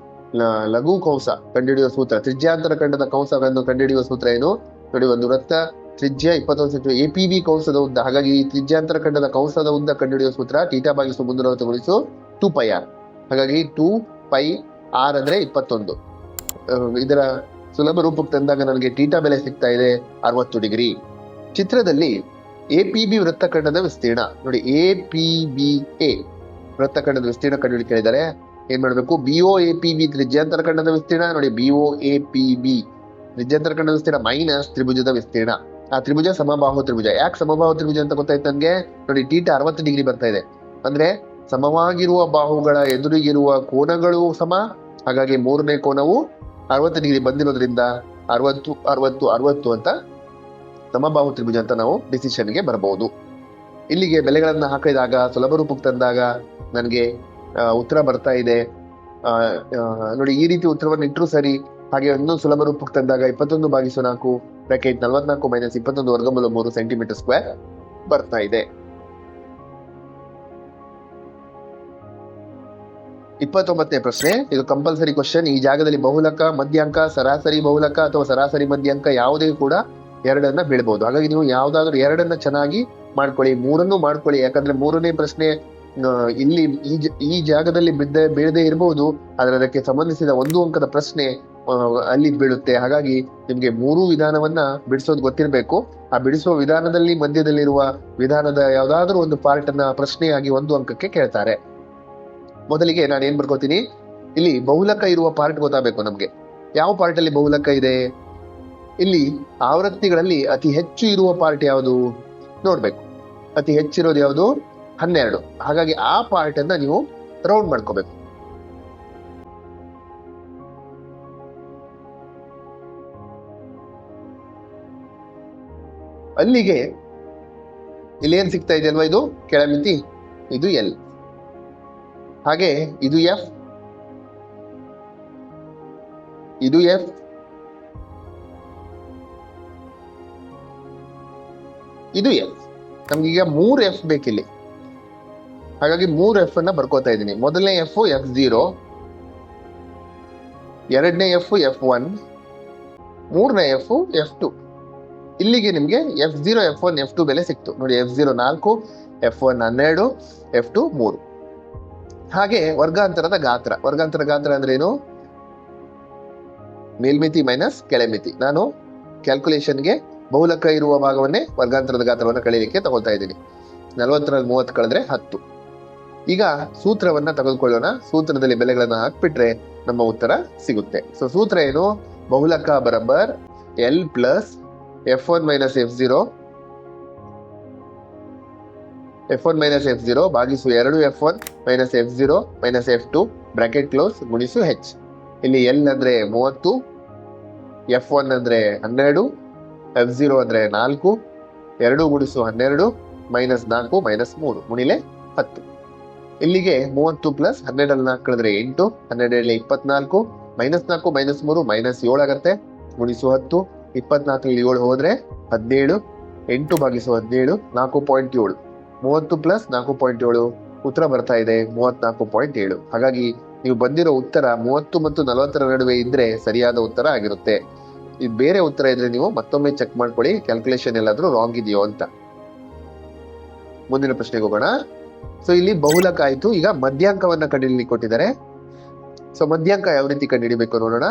Speaker 1: ಲಘು ಕೌಸ ಕಂಡುಹಿಡಿಯುವ ಸೂತ್ರ. ತ್ರಿಜ್ಯಾಂತರ ಖಂಡದ ಕೌಸವನ್ನು ಕಂಡುಹಿಡಿಯುವ ಸೂತ್ರ ಏನು? ನೋಡಿ, ಒಂದು ವೃತ್ತ ತ್ರಿಜ್ಯ ಇಪ್ಪತ್ತೊಂದು ಸೆಂಟಿಮೀಟರ್ ಎ ಪಿ ಬಿ ಕೌಸದ ಉದ್ದ. ಹಾಗಾಗಿ ಈ ತ್ರಿಜ್ಯಾಂತರ ಖಂಡದ ಕೌಸದ ಉದ್ದ ಕಂಡುಹಿಡಿಯುವ ಸೂತ್ರ ಟೀಟಾ ಭಾಗಿಸು ಮುನ್ನೂರ ಗುಣಿಸು ಟು ಪೈ ಆರ್. ಹಾಗಾಗಿ ಟೂ ಪೈ ಆರ್ ಅಂದ್ರೆ ಇಪ್ಪತ್ತೊಂದು. ಇದರ ಸುಲಭ ರೂಪಕ್ಕೆ ತಂದಾಗ ನನಗೆ ಟೀಟಾ ಬೆಲೆ ಸಿಗ್ತಾ ಇದೆ ಅರವತ್ತು ಡಿಗ್ರಿ. ಚಿತ್ರದಲ್ಲಿ ಎ ಪಿ ಬಿ ವೃತ್ತಖಂಡದ ವಿಸ್ತೀರ್ಣ. ನೋಡಿ ಎ ಪಿ ಬಿ ಎ ವೃತ್ತಖಂಡದ ವಿಸ್ತೀರ್ಣ ಕಂಡು ಕೇಳಿದ್ದಾರೆ. ಏನ್ ಮಾಡಬೇಕು? ಬಿಒ ಎ ಪಿ ಬಿ ತ್ರಿಜ್ಯಾಂತರ ಖಂಡದ ವಿಸ್ತೀರ್ಣ. ನೋಡಿ ಬಿಒ ಎ ಪಿ ಬಿ ತ್ರಿಜ್ಯಾಂತರ ಖಂಡದ ವಿಸ್ತೀರ್ಣ ಮೈನಸ್ ತ್ರಿಭುಜದ ವಿಸ್ತೀರ್ಣ. ಆ ತ್ರಿಭುಜ ಸಮಬಾಹು ತ್ರಿಭುಜ. ಯಾಕೆ ಸಮಬಾಹು ತ್ರಿಭುಜ ಅಂತ ಗೊತ್ತಾಯ್ತು ನನಗೆ ನೋಡಿ ಟೀಟ ಅರವತ್ತು ಡಿಗ್ರಿ ಬರ್ತಾ ಇದೆ. ಅಂದ್ರೆ ಸಮವಾಗಿರುವ ಬಾಹುಗಳ ಎದುರಿಗಿರುವ ಕೋನಗಳು ಸಮ. ಹಾಗಾಗಿ ಮೂರನೇ ಕೋನವು ಅರವತ್ತು ಡಿಗ್ರಿ ಬಂದಿರೋದ್ರಿಂದ ಅರವತ್ತು ಅರವತ್ತು ಅರವತ್ತು ಅಂತ ಸಮಬಾಹು ತ್ರಿಭುಜ ಅಂತ ನಾವು ಡಿಸಿಷನ್ಗೆ ಬರಬಹುದು. ಇಲ್ಲಿಗೆ ಬೆಲೆಗಳನ್ನು ಹಾಕಿದಾಗ, ಸುಲಭ ರೂಪಕ್ಕೆ ತಂದಾಗ ನನಗೆ ಉತ್ತರ ಬರ್ತಾ ಇದೆ. ನೋಡಿ, ಈ ರೀತಿ ಉತ್ತರವನ್ನು ಇಟ್ಟರು ಸರಿ. ಹಾಗೆ ಇನ್ನೂ ಸುಲಭ ರೂಪಕ್ಕೆ ತಂದಾಗ ಇಪ್ಪತ್ತೊಂದು ಭಾಗಿಸು ನಾಲ್ಕು, ಬ್ರಾಕೆಟ್ ನಲವತ್ನಾಲ್ಕು ಮೈನಸ್ ಇಪ್ಪತ್ತೊಂದು ವರ್ಗಮೂಲ ಮೂರು ಸೆಂಟಿಮೀಟರ್ ಸ್ಕ್ವೇರ್ ಬರ್ತಾ ಇದೆ. ಇಪ್ಪತ್ತೊಂಬತ್ತನೇ ಪ್ರಶ್ನೆ, ಇದು ಕಂಪಲ್ಸರಿ ಕ್ವಶನ್ ಈ ಜಾಗದಲ್ಲಿ ಬಹುಲಕ, ಮಧ್ಯಾಂಕ, ಸರಾಸರಿ ಬಹುಲಕ ಅಥವಾ ಸರಾಸರಿ ಮಧ್ಯಾಂಕ ಯಾವುದೇ ಕೂಡ ಎರಡನ್ನ ಬೀಳ್ಬಹುದು ಹಾಗಾಗಿ ನೀವು ಯಾವ್ದಾದ್ರು ಎರಡನ್ನ ಚೆನ್ನಾಗಿ ಮಾಡ್ಕೊಳ್ಳಿ, ಮೂರನ್ನು ಮಾಡ್ಕೊಳ್ಳಿ. ಯಾಕಂದ್ರೆ ಮೂರನೇ ಪ್ರಶ್ನೆ ಇಲ್ಲಿ ಈ ಜಾಗದಲ್ಲಿ ಬಿದ್ದ, ಬೀಳದೆ ಇರಬಹುದು ಆದ್ರೆ ಅದಕ್ಕೆ ಸಂಬಂಧಿಸಿದ ಒಂದು ಅಂಕದ ಪ್ರಶ್ನೆ ಅಲ್ಲಿ ಬೀಳುತ್ತೆ. ಹಾಗಾಗಿ ನಿಮ್ಗೆ ಮೂರು ವಿಧಾನವನ್ನ ಬಿಡಿಸೋದು ಗೊತ್ತಿರಬೇಕು. ಆ ಬಿಡಿಸುವ ವಿಧಾನದಲ್ಲಿ ಮಧ್ಯದಲ್ಲಿರುವ ವಿಧಾನದ ಯಾವ್ದಾದ್ರು ಒಂದು ಪಾರ್ಟ್ ಅನ್ನ ಪ್ರಶ್ನೆಯಾಗಿ ಒಂದು ಅಂಕಕ್ಕೆ ಕೇಳ್ತಾರೆ. ಮೊದಲಿಗೆ ನಾನು ಏನ್ ಬರ್ಕೋತೀನಿ? ಇಲ್ಲಿ ಬಹುಲಕ ಇರುವ ಪಾರ್ಟ್ ಗೊತ್ತಾಗಬೇಕು ನಮ್ಗೆ. ಯಾವ ಪಾರ್ಟ್ ಅಲ್ಲಿ ಬಹುಲಕ ಇದೆ? ಇಲ್ಲಿ ಆವೃತ್ತಿಗಳಲ್ಲಿ ಅತಿ ಹೆಚ್ಚು ಇರುವ ಪಾರ್ಟ್ ಯಾವುದು? ನೋಡ್ಬೇಕು. ಅತಿ ಹೆಚ್ಚಿರೋದು ಯಾವುದು? ಹನ್ನೆರಡು. ಹಾಗಾಗಿ ಆ ಪಾರ್ಟ್ ಅನ್ನ ನೀವು ರೌಂಡ್ ಮಾಡ್ಕೋಬೇಕು. ಅಲ್ಲಿಗೆ ಇಲ್ಲಿ ಏನ್ ಸಿಗ್ತಾ ಇದೆ ಅಲ್ವಾ ಇದು? ಕೆಳಮಿತಿ. ಇದು ಎಲ್. ಹಾಗೆ ಇದು ಎಫ್. ಇದು ಎಫ್. ಇದು ಎಫ್. ನಮ್ಗೀಗ ಮೂರು ಎಫ್ ಬೇಕಿಲ್ಲಿ. ಹಾಗಾಗಿ ಮೂರ್ ಎಫ್ ಅನ್ನ ಬರ್ಕೋತಾ ಇದ್ದೀನಿ. ಮೊದಲನೇ ಎಫ್ ಎಫ್ ಜೀರೋ, ಎರಡನೇ ಎಫ್ ಎಫ್ ಒನ್, ಮೂರನೇ ಎಫ್ ಎಫ್ ಟು. ಇಲ್ಲಿಗೆ ನಿಮ್ಗೆ F zero, F one, F two ಬೆಲೆ ಸಿಕ್ತು. ನೋಡಿ, ಎಫ್ ಜೀರೋ ನಾಲ್ಕು, ಎಫ್ ಒನ್ ಹನ್ನೆರಡು, ಎಫ್ ಟು ಮೂರು. ಹಾಗೆ ವರ್ಗಾಂತರದ ಗಾತ್ರ. ವರ್ಗಾಂತರ ಗಾತ್ರ ಅಂದ್ರೆ ಏನು? ಮೇಲ್ಮಿತಿ ಮೈನಸ್ ಕೆಳಮಿತಿ. ನಾನು ಕ್ಯಾಲ್ಕುಲೇಷನ್ಗೆ ಬಹುಲಕ ಇರುವ ಭಾಗವನ್ನೇ ವರ್ಗಾಂತರದ ಗಾತ್ರವನ್ನು ಕಳೀಲಿಕ್ಕೆ ತಗೊಳ್ತಾ ಇದ್ದೀನಿ. ನಲವತ್ತರಲ್ಲಿ ಮೂವತ್ತು ಕಳೆದ್ರೆ ಹತ್ತು. ಈಗ ಸೂತ್ರವನ್ನ ತೆಗೆದುಕೊಳ್ಳೋಣ. ಸೂತ್ರದಲ್ಲಿ ಬೆಲೆಗಳನ್ನ ಹಾಕ್ಬಿಟ್ರೆ ನಮ್ಮ ಉತ್ತರ ಸಿಗುತ್ತೆ. ಸೊ ಸೂತ್ರ ಏನು? ಬಹುಲಕ ಬರಬರ್ L plus F one minus F zero F one minus F zero ಭಾಗಿಸು ಎರಡು F one minus F zero minus F two bracket close ಗುಣಿಸು ಹೆಚ್ ಇಲ್ಲಿ ಎಲ್ ಅಂದ್ರೆ ಮೂವತ್ತು ಎಫ್ ಒನ್ ಅಂದ್ರೆ ಹನ್ನೆರಡು ಎಫ್ ಜೀರೋ ಅಂದ್ರೆ ನಾಲ್ಕು, ಎರಡು ಗುಣಿಸು ಹನ್ನೆರಡು ಮೈನಸ್ ನಾಲ್ಕು ಮೈನಸ್ ಮೂರು ಮುಣಿಲೆ ಹತ್ತು. ಇಲ್ಲಿಗೆ ಮೂವತ್ತು ಪ್ಲಸ್ ಹನ್ನೆರಡಲ್ಲಿ ನಾಲ್ಕು ಕಳೆದ್ರೆ ಎಂಟು, ಹನ್ನೆರಡರಲ್ಲಿ ಇಪ್ಪತ್ನಾಲ್ಕು ಮೈನಸ್ ನಾಲ್ಕು ಮೈನಸ್ ಮೂರು ಮೈನಸ್ ಏಳು ಆಗತ್ತೆ. ಗುಣಿಸು ಹತ್ತು, ಇಪ್ಪತ್ನಾಲ್ಕರಲ್ಲಿ ಏಳು ಹೋದ್ರೆ ಹದಿನೇಳು, ಎಂಟು ಭಾಗಿಸು ಹದಿನೇಳು, ನಾಲ್ಕು ಪಾಯಿಂಟ್ ಏಳು. ಮೂವತ್ತು ಪ್ಲಸ್ ನಾಲ್ಕು ಪಾಯಿಂಟ್ ಏಳು, ಉತ್ತರ ಬರ್ತಾ ಇದೆ, ಮೂವತ್ನಾಲ್ಕು ಪಾಯಿಂಟ್ ಏಳು. ಹಾಗಾಗಿ ನೀವು ಬಂದಿರೋ ಉತ್ತರ ಮೂವತ್ತು ಮತ್ತು ನಲವತ್ತರ ನಡುವೆ ಇದ್ರೆ ಸರಿಯಾದ ಉತ್ತರ ಆಗಿರುತ್ತೆ. ಇದು ಬೇರೆ ಉತ್ತರ ಇದ್ರೆ ನೀವು ಮತ್ತೊಮ್ಮೆ ಚೆಕ್ ಮಾಡ್ಕೊಳ್ಳಿ. ಕ್ಯಾಲ್ಕುಲೇಷನ್ ಎಲ್ಲಾದ್ರೂ ರಾಂಗ್ ಇದೆಯೋ ಅಂತ. ಮುಂದಿನ ಪ್ರಶ್ನೆಗೆ ಹೋಗೋಣ. ಸೊ ಇಲ್ಲಿ ಬಹುಲಕ ಆಯ್ತು. ಈಗ ಮಧ್ಯಾಂಕವನ್ನ ಕಂಡುಹಿಡಿಯಲಿಕ್ಕೆ ಕೊಟ್ಟಿದ್ದಾರೆ. ಸೊ ಮಧ್ಯಾಂಕ ಯಾವ ರೀತಿ ಕಂಡುಹಿಡಿಬೇಕು ನೋಡೋಣ.